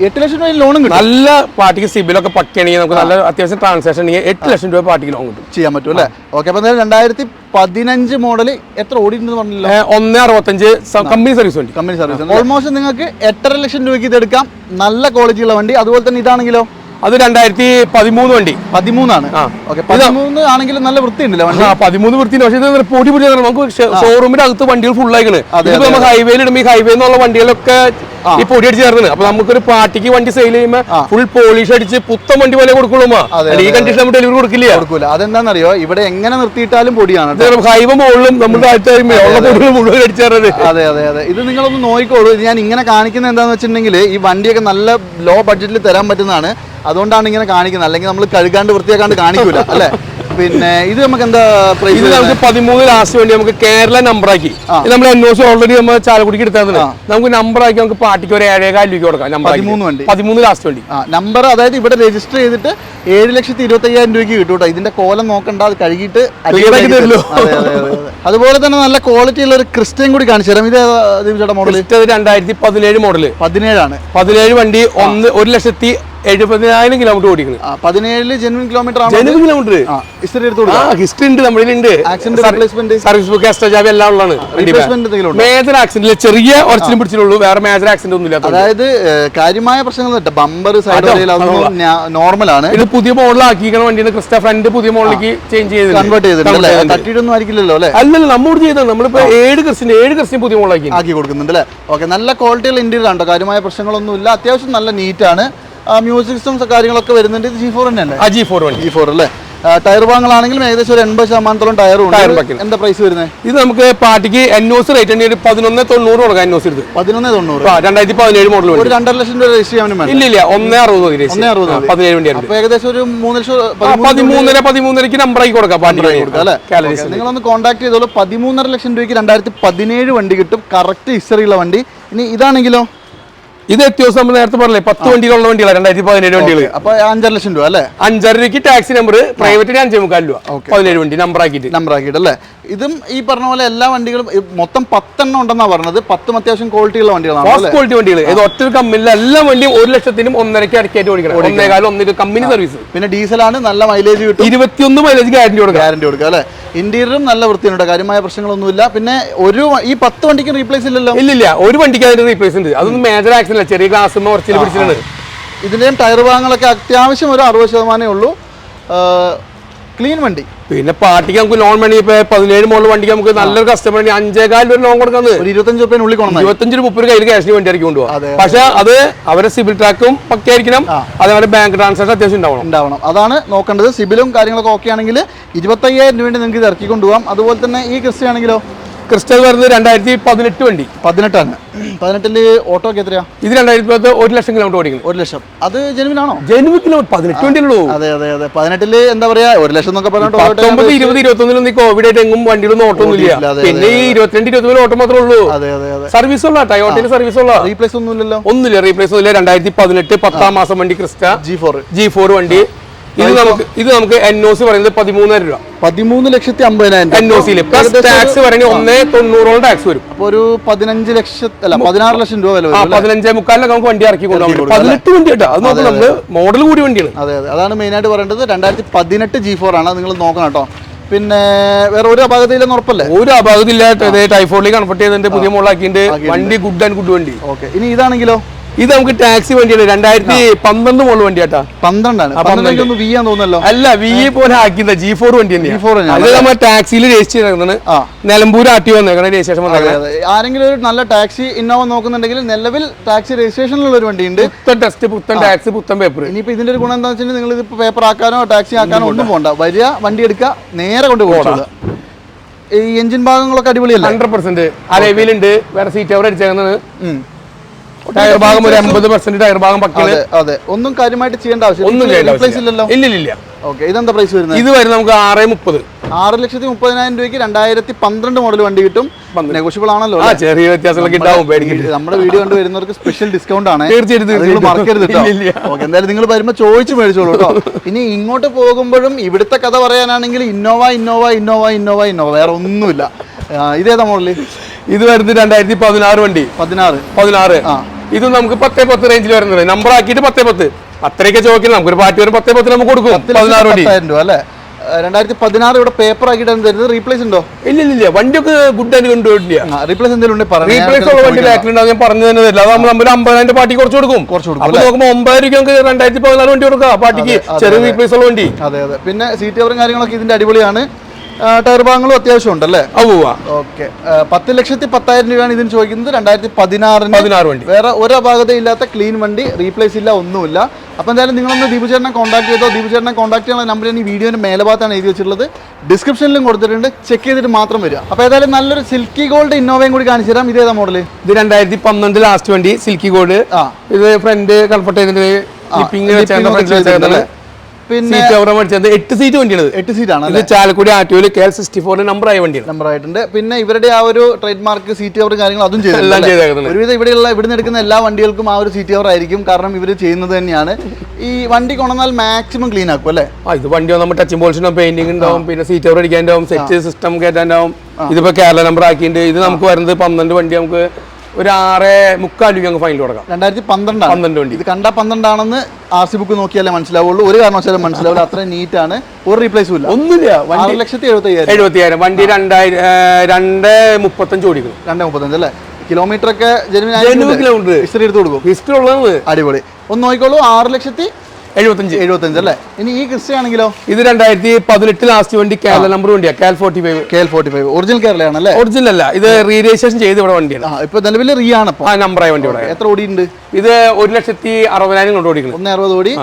എട്ട് ലക്ഷം രൂപ ലോൺ കിട്ടും? നല്ല പാർട്ടിക്ക് സിബിലൊക്കെ പക്കയാണെങ്കിൽ നമുക്ക് നല്ല അത്യാവശ്യം ട്രാൻസാക്ഷൻ ഉണ്ടെങ്കിൽ എട്ട് ലക്ഷം രൂപ പാർട്ടിക്ക് ലോൺ കിട്ടും. ചെയ്യാൻ പറ്റും അല്ലേ? ഓക്കെ അപ്പൊ രണ്ടായിരത്തി പതിനഞ്ച് മോഡൽ എത്ര ഓടി പറഞ്ഞില്ല ഒന്ന് അറുപത്തഞ്ച് കമ്പനി സർവീസ് വണ്ടി. കമ്പനി സർവീസ് ഓൾമോസ്റ്റ് നിങ്ങൾക്ക് എട്ടര ലക്ഷം രൂപയ്ക്ക് ഇത് എടുക്കാം നല്ല ക്വാളിറ്റി ഉള്ള വണ്ടി. അതുപോലെ തന്നെ ഇതാണെങ്കിലോ? അത് രണ്ടായിരത്തി പതിമൂന്ന് വണ്ടി. പതിമൂന്നാണ്. ഓക്കെ പതിമൂന്ന് ആണെങ്കിലും നല്ല വൃത്തിയുണ്ടല്ലോ ആ പതിമൂന്ന് വൃത്തി പക്ഷേ ഇത് പൊടി പൊടി നമുക്ക് ഷോറൂമിന്റെ അകത്ത് വണ്ടികൾ ഫുൾ ആയിക്കണ്. ഇതിപ്പോ നമ്മൾ ഹൈവേയിൽ ഇടുമ്പോൾ ഈ ഹൈവേ എന്നുള്ള വണ്ടികളൊക്കെ ഈ പൊടി അടിച്ച് ചേർന്നത് അപ്പൊ നമുക്കൊരു പാർട്ടിക്ക് വണ്ടി സെയിൽ ചെയ്യുമ്പോൾ ഫുൾ പോളിഷ് അടിച്ച് പുത്തൻ വണ്ടി പോലെ കൊടുക്കുള്ളൂ ഈ കണ്ടീഷൻ നമ്മൾ ഡെലിവറി കൊടുക്കില്ല. കൊടുക്കില്ല അതെന്താണെന്നറിയോ ഇവിടെ എങ്ങനെ നിർത്തിയിട്ടാലും പൊടിയാണ് ഹൈവ മുകളിലും നമ്മൾ മുഴുവൻ അടിച്ചേറത് അതെ അതെ അതെ. ഇത് നിങ്ങളൊന്ന് നോക്കിക്കോളൂ. ഇത് ഞാൻ ഇങ്ങനെ കാണിക്കുന്നത് എന്താണെന്ന് വെച്ചിട്ടുണ്ടെങ്കിൽ ഈ വണ്ടിയൊക്കെ നല്ല ലോ ബഡ്ജറ്റിൽ തരാൻ പറ്റുന്നതാണ്. അതുകൊണ്ടാണ് ഇങ്ങനെ കാണിക്കുന്നത്. അല്ലെങ്കിൽ നമ്മൾ കഴുകാണ്ട് വൃത്തിയാക്കാണ്ട് കാണിക്കൂല. അല്ലേ? പിന്നെ ഇത് നമുക്ക് എന്താ ഇത് നമുക്ക് പതിമൂന്ന് ലാസ്റ്റ് വേണ്ടി നമുക്ക് കേരള നമ്പർ ആക്കി. നമ്മൾ സി ഓൾറെഡി നമ്മൾ ചാലക്കുടിക്ക് എടുത്തത് നമുക്ക് നമ്പർ ആക്കി നമുക്ക് പാർട്ടിക്ക് ഒരു ഏഴേകാൽ രൂപ കൊടുക്കാം നമ്പർ പതിമൂന്ന് വണ്ടി. പതിമൂന്ന് ലാസ്റ്റ് വേണ്ടി. നമ്പർ അതായത് ഇവിടെ രജിസ്റ്റർ ചെയ്തിട്ട് ഏഴ് ലക്ഷത്തി ഇരുപത്തി അയ്യായിരം രൂപയ്ക്ക് കിട്ടും കേട്ടോ. ഇതിന്റെ കോലം നോക്കണ്ട അത് കഴുകിയിട്ട്. അതുപോലെ തന്നെ നല്ല ക്വാളിറ്റി ഉള്ള ഒരു ക്രിസ്റ്റയും കൂടി കാണിച്ചു തരാം. ഇത് മോഡൽ രണ്ടായിരത്തി പതിനേഴ് മോഡൽ പതിനേഴാണ്. പതിനേഴ് വണ്ടി ഒന്ന് ഒരു ലക്ഷത്തി എഴുപതിനായിരം കിലോമീറ്റർ ഓടിക്കുന്നത് പതിനേഴിൽ ജെനുവിൻ കിലോമീറ്റർ ആണ് ജനുവൻ കിലോമീറ്റർ ആ ഹിസ്റ്ററി എടുത്തു ആ കൊടുക്കാം ഹിസ്റ്ററി ഉണ്ട് സർവീസ് ബുക്ക് എല്ലാം ഉള്ളതാണ്. മേജർ ആക്സിഡന്റ് ചെറിയ ഒരച്ചിലും പിടിച്ചിട്ടുള്ളൂ. വേറെ മേജർ ആക്സിഡന്റ് ഒന്നും ഇല്ലാത്ത അതായത് കാര്യമായ പ്രശ്നങ്ങൾ ബമ്പർ സൈഡ് നോർമലാണ് ഇത് പുതിയ മോഡൽ ആക്കിയിരിക്കണ വണ്ടിയാണ്. ക്രിസ്റ്റ ഫ്രണ്ട് പുതിയ മോഡലിലേക്ക് ചേഞ്ച് ചെയ്ത് കൺവേർട്ട് ചെയ്തിട്ടുണ്ട് തട്ടിയിട്ടൊന്നും ആയിരിക്കില്ലല്ലോ അല്ലേ? അല്ലല്ല നമ്മോട് ചെയ്തത് നമ്മളിപ്പോ ഏഴ് ക്രിസ്റ്റിന്റെ ഏഴ് ക്രിസ്റ്റിന് പുതിയ മോഡലാക്കി ആക്കി കൊടുക്കുന്നുണ്ട് അല്ലേ? ഓക്കെ നല്ല ക്വാളിറ്റിയുള്ള ഇന്റീരിയർ ആണ് കാര്യമായ പ്രശ്നങ്ങളൊന്നും ഇല്ല അത്യാവശ്യം നല്ല നീറ്റാണ് മ്യൂസിക് സിസ്റ്റംസ് കാര്യങ്ങളൊക്കെ വരുന്നുണ്ട്. ഇത് ജി ഫോർ തന്നെയല്ലേ? ആ ജി ഫോർ ജി ഫോർ അല്ലേ? ടയർ ഭാഗങ്ങളാണെങ്കിലും ഏകദേശം ഒരു എൺപത് ശതമാനത്തോളം ടയറും എന്താ പ്രൈസ് വരുന്നത് ഇത് നമുക്ക് പാർട്ടിക്ക് എൻഒസ് റേറ്റ് ഒരു പതിനൊന്ന് തൊണ്ണൂറ് കൊടുക്കാം എൻഒസ് എടുത്ത് പതിനൊന്ന് തൊണ്ണൂറ്. രണ്ടായിരത്തി പതിനേഴ് മോഡൽ ഒരു രണ്ടര ലക്ഷം രൂപ രജിസ്റ്റർ ചെയ്യാനും വേണം ഇല്ല ഇല്ല ഒന്നേ അറുപത് ഒന്നേ അറുപത് പതിനേഴ് വണ്ടി ഏകദേശം ഒരു മൂന്ന് ലക്ഷം പതിമൂന്നര പതിമൂന്നരക്ക് നമ്പർ ആയി കൊടുക്കാം പാർട്ടി കൊടുക്കാം അല്ലേ? ഒന്ന് നിങ്ങളൊന്ന് കോൺടാക്ട് ചെയ്തോളൂ. പതിമൂന്നര ലക്ഷം രൂപയ്ക്ക് രണ്ടായിരത്തി പതിനേഴ് വണ്ടി കിട്ടും. കറക്റ്റ് ഹിസ്റ്ററിയുള്ള വണ്ടി. ഇനി ഇതാണെങ്കിലോ? ഇത് എത്തിയോസം നമ്മൾ നേരത്തെ പറഞ്ഞില്ലേ പത്ത് വണ്ടികളുള്ള വണ്ടികളാണ് രണ്ടായിരത്തി പതിനേഴ് വണ്ടികൾ അപ്പൊ അഞ്ചര ലക്ഷം രൂപ അല്ലേ? അഞ്ചര രൂപയ്ക്ക് ടാക്സി നമ്പർ പ്രൈവറ്റിന് അഞ്ചേ മുക്കാൽ രൂപ. പതിനേഴ് വണ്ടി നമ്പർ ആക്കിയിട്ട്. നമ്പർ ആക്കിയിട്ട് അല്ലേ? ഇതും ഈ പറഞ്ഞ പോലെ എല്ലാ വണ്ടികളും മൊത്തം പത്തെണ്ണം ഉണ്ടെന്നാ പറഞ്ഞത്. പത്തും അത്യാവശ്യം ക്വാളിറ്റി ഉള്ള വണ്ടികളാണ് ക്വാളിറ്റി വണ്ടികൾ ഇത് ഒറ്റ കമ്പനിയിലെ എല്ലാ വണ്ടിയും ഒരു ലക്ഷത്തിനും ഒന്നരക്ക് അടക്കായിട്ട് ഒന്നേകാലം കമ്പനി സർവീസ് പിന്നെ ഡീസലാണ് നല്ല മൈലേജ് കിട്ടും. ഇരുപത്തിയൊന്ന് മൈലേജ് ഗ്യാരണ്ടി കൊടുക്കുക ഗ്യാരണ്ടി കൊടുക്കുക അല്ലേ? ഇന്റീരിയറും നല്ല വൃത്തിയുണ്ട് കാര്യമായ പ്രശ്നങ്ങളൊന്നുമില്ല. പിന്നെ ഒരു ഈ പത്ത് വണ്ടിക്ക് റീപ്ലേസ് ഇല്ലല്ലോ? ഇല്ലില്ല ഒരു വണ്ടിക്ക് അതിന് റീപ്ലേസ് ഉണ്ട്. അതൊന്നും മേജർ ആക്സിഡന്റ് ചെറിയ ഗ്ലാസ് ഉറച്ചിൽ പിടിച്ചിട്ടുണ്ട്. ഇതിന്റെയും ടയർ ഭാഗങ്ങളൊക്കെ അത്യാവശ്യം ഒരു അറുപത് ശതമാനമേ ഉള്ളൂ. ക്ലീൻ വണ്ടി. പിന്നെ പാർട്ടിക്ക് നമുക്ക് ലോൺ വേണമെങ്കിൽ ഇപ്പൊ പതിനേഴ് മോഡൽ വണ്ടിക്ക് നമുക്ക് നല്ലൊരു കസ്റ്റമർ അഞ്ചേകാൽ ഒരു ലോൺ കൊടുക്കുന്നത് ഒരു ഇരുപത്തഞ്ച് റുപ്യനുള്ളിൽ കൊണ്ടുവന്നാൽ ഇരുപത്തഞ്ച് രൂപ മുപ്പത് കയ്യിൽ ക്യാഷിന് വേണ്ടി ആയിരിക്കും കൊണ്ടുപോകും പക്ഷെ അത് അവരെ സിബിൽ ട്രാക്കും പക്കെ പക്കയായിരിക്കണം അതേപോലെ ബാങ്ക് ട്രാൻസാക്ഷൻ അത്യാവശ്യം ഉണ്ടാവണം. ഉണ്ടാവണം. അതാണ് നോക്കേണ്ടത്. സിബിലും കാര്യങ്ങളൊക്കെ ഓക്കെ ആണെങ്കിൽ ഇരുപത്തയ്യായിരം രൂപ നിങ്ങൾക്ക് ഇത് ഇറക്കി കൊണ്ടുപോകാം അതുപോലെ തന്നെ ഈ ക്രിസ്റ്റ ആണെങ്കിലോ ക്രിസ്റ്റൽ വരുന്നത് രണ്ടായിരത്തി പതിനെട്ട് വണ്ടി. പതിനെട്ടാണ്. പതിനെട്ടിൽ ഓട്ടോ എത്രയാ? ഇത് രണ്ടായിരത്തി പത്ത് ഒരു ലക്ഷം കിലോമീറ്റർ ഓടിക്കുന്നത്. ഒരു ലക്ഷം. അത് ജെനുവിനാണോ ജനുവരി കിലോമീറ്റർ പതിനെട്ട് വണ്ടിയുള്ളൂ അതെ അതെ അതെ. പതിനെട്ടിൽ എന്താ പറയാ? ഒരു ലക്ഷം എന്നൊക്കെ പറഞ്ഞിട്ട് ഇരുപത് ഇരുപത്തൊന്നിലും കോവിഡ് ആയിട്ട് എങ്ങും വണ്ടിയിലൊന്നും ഓട്ടോ ഒന്നും ഇല്ല പിന്നെ ഈ ഇരുപത്തിരണ്ട് ഇരുപത്തിമൂന്ന് ഓട്ടോ മാത്രമേ ഉള്ളൂ. അതെ അതെ അതെ. സർവീസ് ഉള്ള ടയോട്ടയിൽ സർവീസ് ഉള്ള. റീപ്ലേസ് ഒന്നുമില്ലല്ലോ. ഒന്നുമില്ല റീപ്ലേസ് ഒന്നുമില്ല. രണ്ടായിരത്തി പതിനെട്ട് പത്താം മാസം വണ്ടി Crysta. G four G four വണ്ടി. ഇത് നമുക്ക് ഇത് നമുക്ക് എൻ ഒ സി പറയുന്നത് പതിമൂന്നായിരം രൂപ. പതിമൂന്ന് ലക്ഷത്തി അമ്പതിനായിരം എൻ ഒ സിയിൽ പ്ലസ് ടാക്സ് പറയുന്നത് ഒന്നേ തൊണ്ണൂറോളം ടാക്സ് വരും. അപ്പൊ ഒരു പതിനഞ്ച് ലക്ഷത്തി അല്ല പതിനാറ് ലക്ഷം രൂപ വില വരും പതിനഞ്ചേ മുക്കാലിനൊക്കെ നമുക്ക് വണ്ടി ഇറക്കി കൊണ്ടുപോകാൻ പതിനെട്ട് വണ്ടി കേട്ടോ. അത് നോക്കാം നമ്മൾ മോഡൽ കൂടി വണ്ടിയാണ് അതെ അതെ. അതാണ് മെയിൻ ആയിട്ട് പറയേണ്ടത്. രണ്ടായിരത്തി പതിനെട്ട് ജി ഫോർ ആണ് നിങ്ങൾ നോക്കണം കേട്ടോ. പിന്നെ വേറെ ഒരു അപാകതയില്ലെന്ന് ഉറപ്പല്ലേ? ഒരു അപാകത്തില്ല ടൈഫോയിഡിലേക്ക് കൺഫർട്ട് ചെയ്തിട്ട് പുതിയ മോഡലാക്കിയിട്ട് വണ്ടി ഗുഡ് ആൻഡ് ഗുഡ് വണ്ടി. ഓക്കെ. ഇനി ഇതാണെങ്കിലോ? ഇത് നമുക്ക് ടാക്സി വണ്ടിയാണ് രണ്ടായിരത്തി പന്ത്രണ്ട് മോഡൽ വണ്ടിയാട്ടാ. പന്ത്രണ്ടാണ്. വി തോന്നുന്നല്ലോ. അല്ല വി പോലെ ആക്കിയത്. ജി ഫോർ വണ്ടി തന്നെയാണ് G4 തന്നെയാണ്. അത്. നമ്മൾ ടാക്സിയിൽ രജിസ്റ്റർ ചെയ്തേക്കുന്നത് ആ. നിലമ്പൂർ ആട്ടി വന്നേക്കണ രജിസ്ട്രേഷൻ. ആരെങ്കിലും ഒരു നല്ല ടാക്സി ഇന്നോവ നോക്കുന്നുണ്ടെങ്കിൽ നിലവിൽ ടാക്സി രജിസ്ട്രേഷനിലുള്ള ഒരു വണ്ടിയുണ്ട്. പുത്തൻ ടെസ്റ്റ് പുത്തൻ ടാക്സി പുത്തൻ പേപ്പർ ഇനിയിപ്പോ ഇതിന്റെ ഒരു ഗുണം എന്താ വെച്ചാൽ നിങ്ങൾ ഇതിപ്പോ പേപ്പർ ആക്കാനോ ടാക്സി ആക്കാനോ ഒന്നും പോണ്ട. വരിക വണ്ടി എടുക്കുക നേരെ കൊണ്ട് പോകണം ഈ എഞ്ചിൻ ഭാഗങ്ങളൊക്കെ അടിപൊളിയല്ല? ഹൺഡ്രഡ് പെർസെന്റ് അലവിലുണ്ട് വേറെ സീറ്റ് അവർ അടിച്ചേക്കുന്നത്. ടയർ ഭാഗം ഒരു എൺപത് പെർസെന്റ് ടയർ ഭാഗം പക്കൽ അതെ ഒന്നും കാര്യമായിട്ട് ചെയ്യേണ്ട ആവശ്യം ഒന്നും ചെയ്യേണ്ട ഇല്ലല്ലോ. ഇല്ല ഇല്ല ഓക്കെ ഇതെന്താ പ്രൈസ് വരുന്നത്? ഇത് വരും നമുക്ക് ആറ് മുപ്പത്. ആറ് ലക്ഷത്തി മുപ്പതിനായിരം രൂപയ്ക്ക് രണ്ടായിരത്തി പന്ത്രണ്ട് മോഡൽ വണ്ടി കിട്ടും. നെഗോഷ്യബിൾ ആണല്ലോ ചെറിയ വ്യത്യാസങ്ങളൊക്കെ നമ്മുടെ വീഡിയോ കണ്ട് വരുന്നവർക്ക് സ്പെഷ്യൽ ഡിസ്കൗണ്ട് ആണ്. തീർച്ചയായിട്ടും, മറക്കരുത്. ഓക്കെ എന്തായാലും നിങ്ങൾ വരുമ്പോൾ ചോദിച്ചു മേടിച്ചോളൂ കേട്ടോ ഇനി ഇങ്ങോട്ട് പോകുമ്പോഴും ഇവിടുത്തെ കഥ പറയാനാണെങ്കിൽ Innova Innova Innova Innova Innova വേറെ ഒന്നുമില്ല. ഇതേതാ മോഡൽ ഇത് വരുന്നത് രണ്ടായിരത്തി പതിനാറ് വണ്ടി. പതിനാറ്. പതിനാറ്. ആ. ഇത് നമുക്ക് പത്തേ പത്ത് റേഞ്ചിൽ വരുന്നത് നമ്പർ ആക്കിയിട്ട് പത്തേ പത്ത്. അത്രയൊക്കെ നമുക്ക് ഒരു പാർട്ടി വരും പത്തേ പത്ത് നമുക്ക് കൊടുക്കും. പതിനാറ് രൂപ അല്ലേ? രണ്ടായിരത്തി പതിനാറ് ഇവിടെ പേപ്പർ ആക്കിയിട്ടാണ് തരുന്നത് റീപ്ലേസ് ഉണ്ടോ? ഇല്ല ഇല്ല ഇല്ല വണ്ടിയൊക്കെ ഗുഡ് ആൻഡ് കൊണ്ടുപോയിട്ടില്ല റീപ്ലേസ് എന്തെങ്കിലും റീപ്ലേസ് ഉള്ള വണ്ടി ബാക്കിലുണ്ടാവും ഞാൻ പറഞ്ഞു തന്നെ തരില്ല. നമ്മൾ അമ്പതിനായിരം പാർട്ടി കുറച്ച് കൊടുക്കും. കുറച്ച് കൊടുക്കും, അപ്പൊ നോക്കുമ്പോൾ ഒമ്പതായിരം രൂപയ്ക്ക് നമുക്ക് രണ്ടായിരത്തി പതിനാറ് വണ്ടി കൊടുക്കാം. പാർട്ടിക്ക് ചെറിയ റീപ്ലേസ് ഉള്ള വണ്ടി. അതെ അതെ. പിന്നെ സീറ്റ് കവറും കാര്യങ്ങളൊക്കെ ഇതിന്റെ അടിപൊളിയാണ്. ടയർ ഭാഗങ്ങളും അത്യാവശ്യം ഉണ്ടല്ലേ? ഓക്കെ. പത്ത് ലക്ഷത്തി പത്തായിരം രൂപയാണ് ഇതിന് ചോദിക്കുന്നത്. രണ്ടായിരത്തി പതിനാറിന് പതിനാറ് വണ്ടി. വേറെ ഒരു അപാകതയില്ലാത്ത ക്ലീൻ വണ്ടി റീപ്ലേസ് ഇല്ല ഒന്നുമില്ല. അപ്പോൾ എന്തായാലും നിങ്ങളൊന്ന് ദീപു ചേട്ടനെ കോൺടാക്ട് ചെയ്തോ ദീപു ചേട്ടനെ കോൺടാക്ട് ചെയ്യാനുള്ള നമ്പർ ഞാൻ ഈ വീഡിയോയുടെ മേലഭാഗത്താണ് എഴുതി വെച്ചിട്ടുള്ളത്. ഡിസ്ക്രിപ്ഷനിലും കൊടുത്തിട്ടുണ്ട്. ചെക്ക് ചെയ്തിട്ട് മാത്രം വരിക. അപ്പോൾ ഏതായാലും നല്ലൊരു സിൽക്കി ഗോൾഡ് ഇന്നോവയും കൂടി കാണിച്ചു തരാം. ഇതേതാ മോഡൽ ഇത് രണ്ടായിരത്തി പന്ത്രണ്ട് ലാസ്റ്റ് വണ്ടി സിൽക്കി ഗോൾഡ് ആ. ഇത് ഫ്രണ്ട് കൺഫർട്ട് ചെയ്തിട്ട് പിന്നെ സീറ്റ് കവർ മേടിച്ചത്. എട്ട് സീറ്റ് വണ്ടിയാണ് എട്ട് സീറ്റാണ് ഇത് ചാലക്കുടി ആറ്റുവിൽ കെ എൽ സിക്സ്റ്റി ഫോറിന് നമ്പർ ആയ വണ്ടിയാണ്. നമ്പർ ആയിട്ടുണ്ട് പിന്നെ ഇവരുടെ ആ ഒരു ട്രേഡ് മാർക്ക് സീറ്റ് കവർ കാര്യങ്ങൾ അതും എല്ലാം ചെയ്തേക്കുന്നത് ഒരുവിധം ഇവിടെയുള്ള ഇവിടുന്ന് എടുക്കുന്ന എല്ലാ വണ്ടികൾക്കും ആ ഒരു സീറ്റ് കവർ ആയിരിക്കും. കാരണം ഇവർ ചെയ്യുന്നത് തന്നെയാണ്. ഈ വണ്ടി കൊണ്ടുവന്നാൽ മാക്സിമം ക്ലീൻ ആക്കും അല്ലേ? ആ ഇത് വണ്ടി നമ്മൾ ടച്ചിങ് പോളിഷനും പെയിന്റിംഗ് ഉണ്ടാവും പിന്നെ സീറ്റ് കവർ അടിക്കാനുണ്ടാവും സെറ്റ് സിസ്റ്റം കയറ്റാനുണ്ടാവും ഇതിപ്പോ കേരള നമ്പർ ആക്കിയിട്ടുണ്ട്. ഇത് നമുക്ക് വരുന്നത് പന്ത്രണ്ട് വണ്ടി നമുക്ക് ഒരു ആറ് മുക്കാൽ രൂപ അങ്ങ് ഫൈനൽ കൊടുക്കാം രണ്ടായിരത്തി പന്ത്രണ്ട് പന്ത്രണ്ട് വണ്ടി. ഇത് കണ്ട പന്ത്രണ്ടാണെന്ന് ആർ സി ബുക്ക് നോക്കിയാലേ മനസ്സിലാവുള്ളൂ. ഒരു കാരണവശാലും മനസ്സിലാവില്ല. അത്രയും ആണ്. ഒരു റീപ്ലേസും ഇല്ല. ഒന്നുമില്ല. ആറ് വണ്ടി ലക്ഷത്തി എഴുപത്തി അയ്യായിരം എഴുപത്തിയായിരം വണ്ടി രണ്ടായിരം രണ്ട് മുപ്പത്തഞ്ച് ഓടിക്കണം രണ്ട് മുപ്പത്തഞ്ച് അല്ലേ? കിലോമീറ്റർ ഒക്കെ ജനുവൻ ഹിസ്റ്ററി എടുത്ത് കൊടുക്കും. ഹിസ്റ്ററി ഉള്ളത് അടിപൊളി. ഒന്ന് നോക്കിക്കോളൂ. ആറ് ലക്ഷത്തി എഴുപത്തഞ്ച്. എഴുപത്തഞ്ച് അല്ലേ? ഇനി ഈ ക്രിസ്റ്റയാണെങ്കിലോ ഇത് രണ്ടായിരത്തി പതിനെട്ട് ലാസ്റ്റ് വണ്ടി കേരള നമ്പർ വണ്ടിയാ KL forty five KL forty five original കേരളയാണ് അല്ലേ ഒറിജിനൽ അല്ല ഇത് റീ രജിസ്ട്രേഷൻ ചെയ്ത് ഇവിടെ വണ്ടിയാണ് ഇപ്പൊ നിലവിൽ റീ ആണ് ആ നമ്പറായ വണ്ടി ഇവിടെ. എത്ര ഓടിയുണ്ട് ഇത് ഒരു ലക്ഷത്തി അറുപതിനായിരം കൊണ്ട് ഓടിക്കുന്നത് ഒന്ന് അറുപത് ഓടി.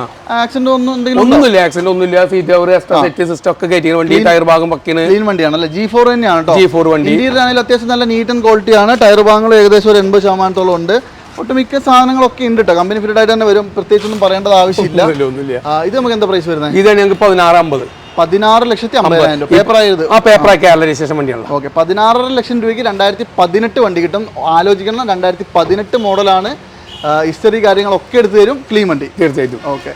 ആക്സിഡന്റ് ഒന്നും ഒന്നുമില്ല ആക്സിഡന്റ് ഒന്നുമില്ല. സീറ്റ് അവർ എക്സ്ട്രാ സെറ്റ് സിസ്റ്റം ഒക്കെ കയറ്റിയാണ് വണ്ടി ടയർ ഭാഗം പക്കിന് ക്ലീൻ വണ്ടിയാണ് അല്ലേ ജി ഫോർ തന്നെയാണ് ജി ഫോർ വണ്ടി. ഇന്ത്യയിലാണെങ്കിൽ അത്യാവശ്യം നല്ല നീറ്റ് ആൻഡ് ക്വാളിറ്റി ആണ്. ടയർ ഭാഗങ്ങൾ ഏകദേശം ഒരു എൺപത് ശതമാനത്തോളം ഉണ്ട്. ഒട്ടുമിക്ക സാധനങ്ങളൊക്കെ ഉണ്ട് കേട്ടോ കമ്പനി ഫിറ്റഡ് ആയിട്ട് തന്നെ വരും. പ്രത്യേകിച്ചൊന്നും പറയേണ്ടത് ആവശ്യമില്ല. ഇത് നമുക്ക് എന്താ പ്രൈസ് വരുന്നത്? ഇതാണ് ഞങ്ങൾക്ക് പതിനാറ് അമ്പത്. പതിനാറ് ലക്ഷത്തി അമ്പതിനായിരം പേപ്പർ ആയത് ആ പേപ്പർ രജിസ്ട്രേഷൻ വണ്ടിയാണ് ഓക്കെ പതിനാറര ലക്ഷം രൂപയ്ക്ക് രണ്ടായിരത്തി പതിനെട്ട് വണ്ടി കിട്ടും. ആലോചിക്കണം രണ്ടായിരത്തി പതിനെട്ട് മോഡലാണ് ഹിസ്റ്ററി കാര്യങ്ങളൊക്കെ എടുത്തു തരും ക്ലീൻ വണ്ടി. തീർച്ചയായിട്ടും. ഓക്കെ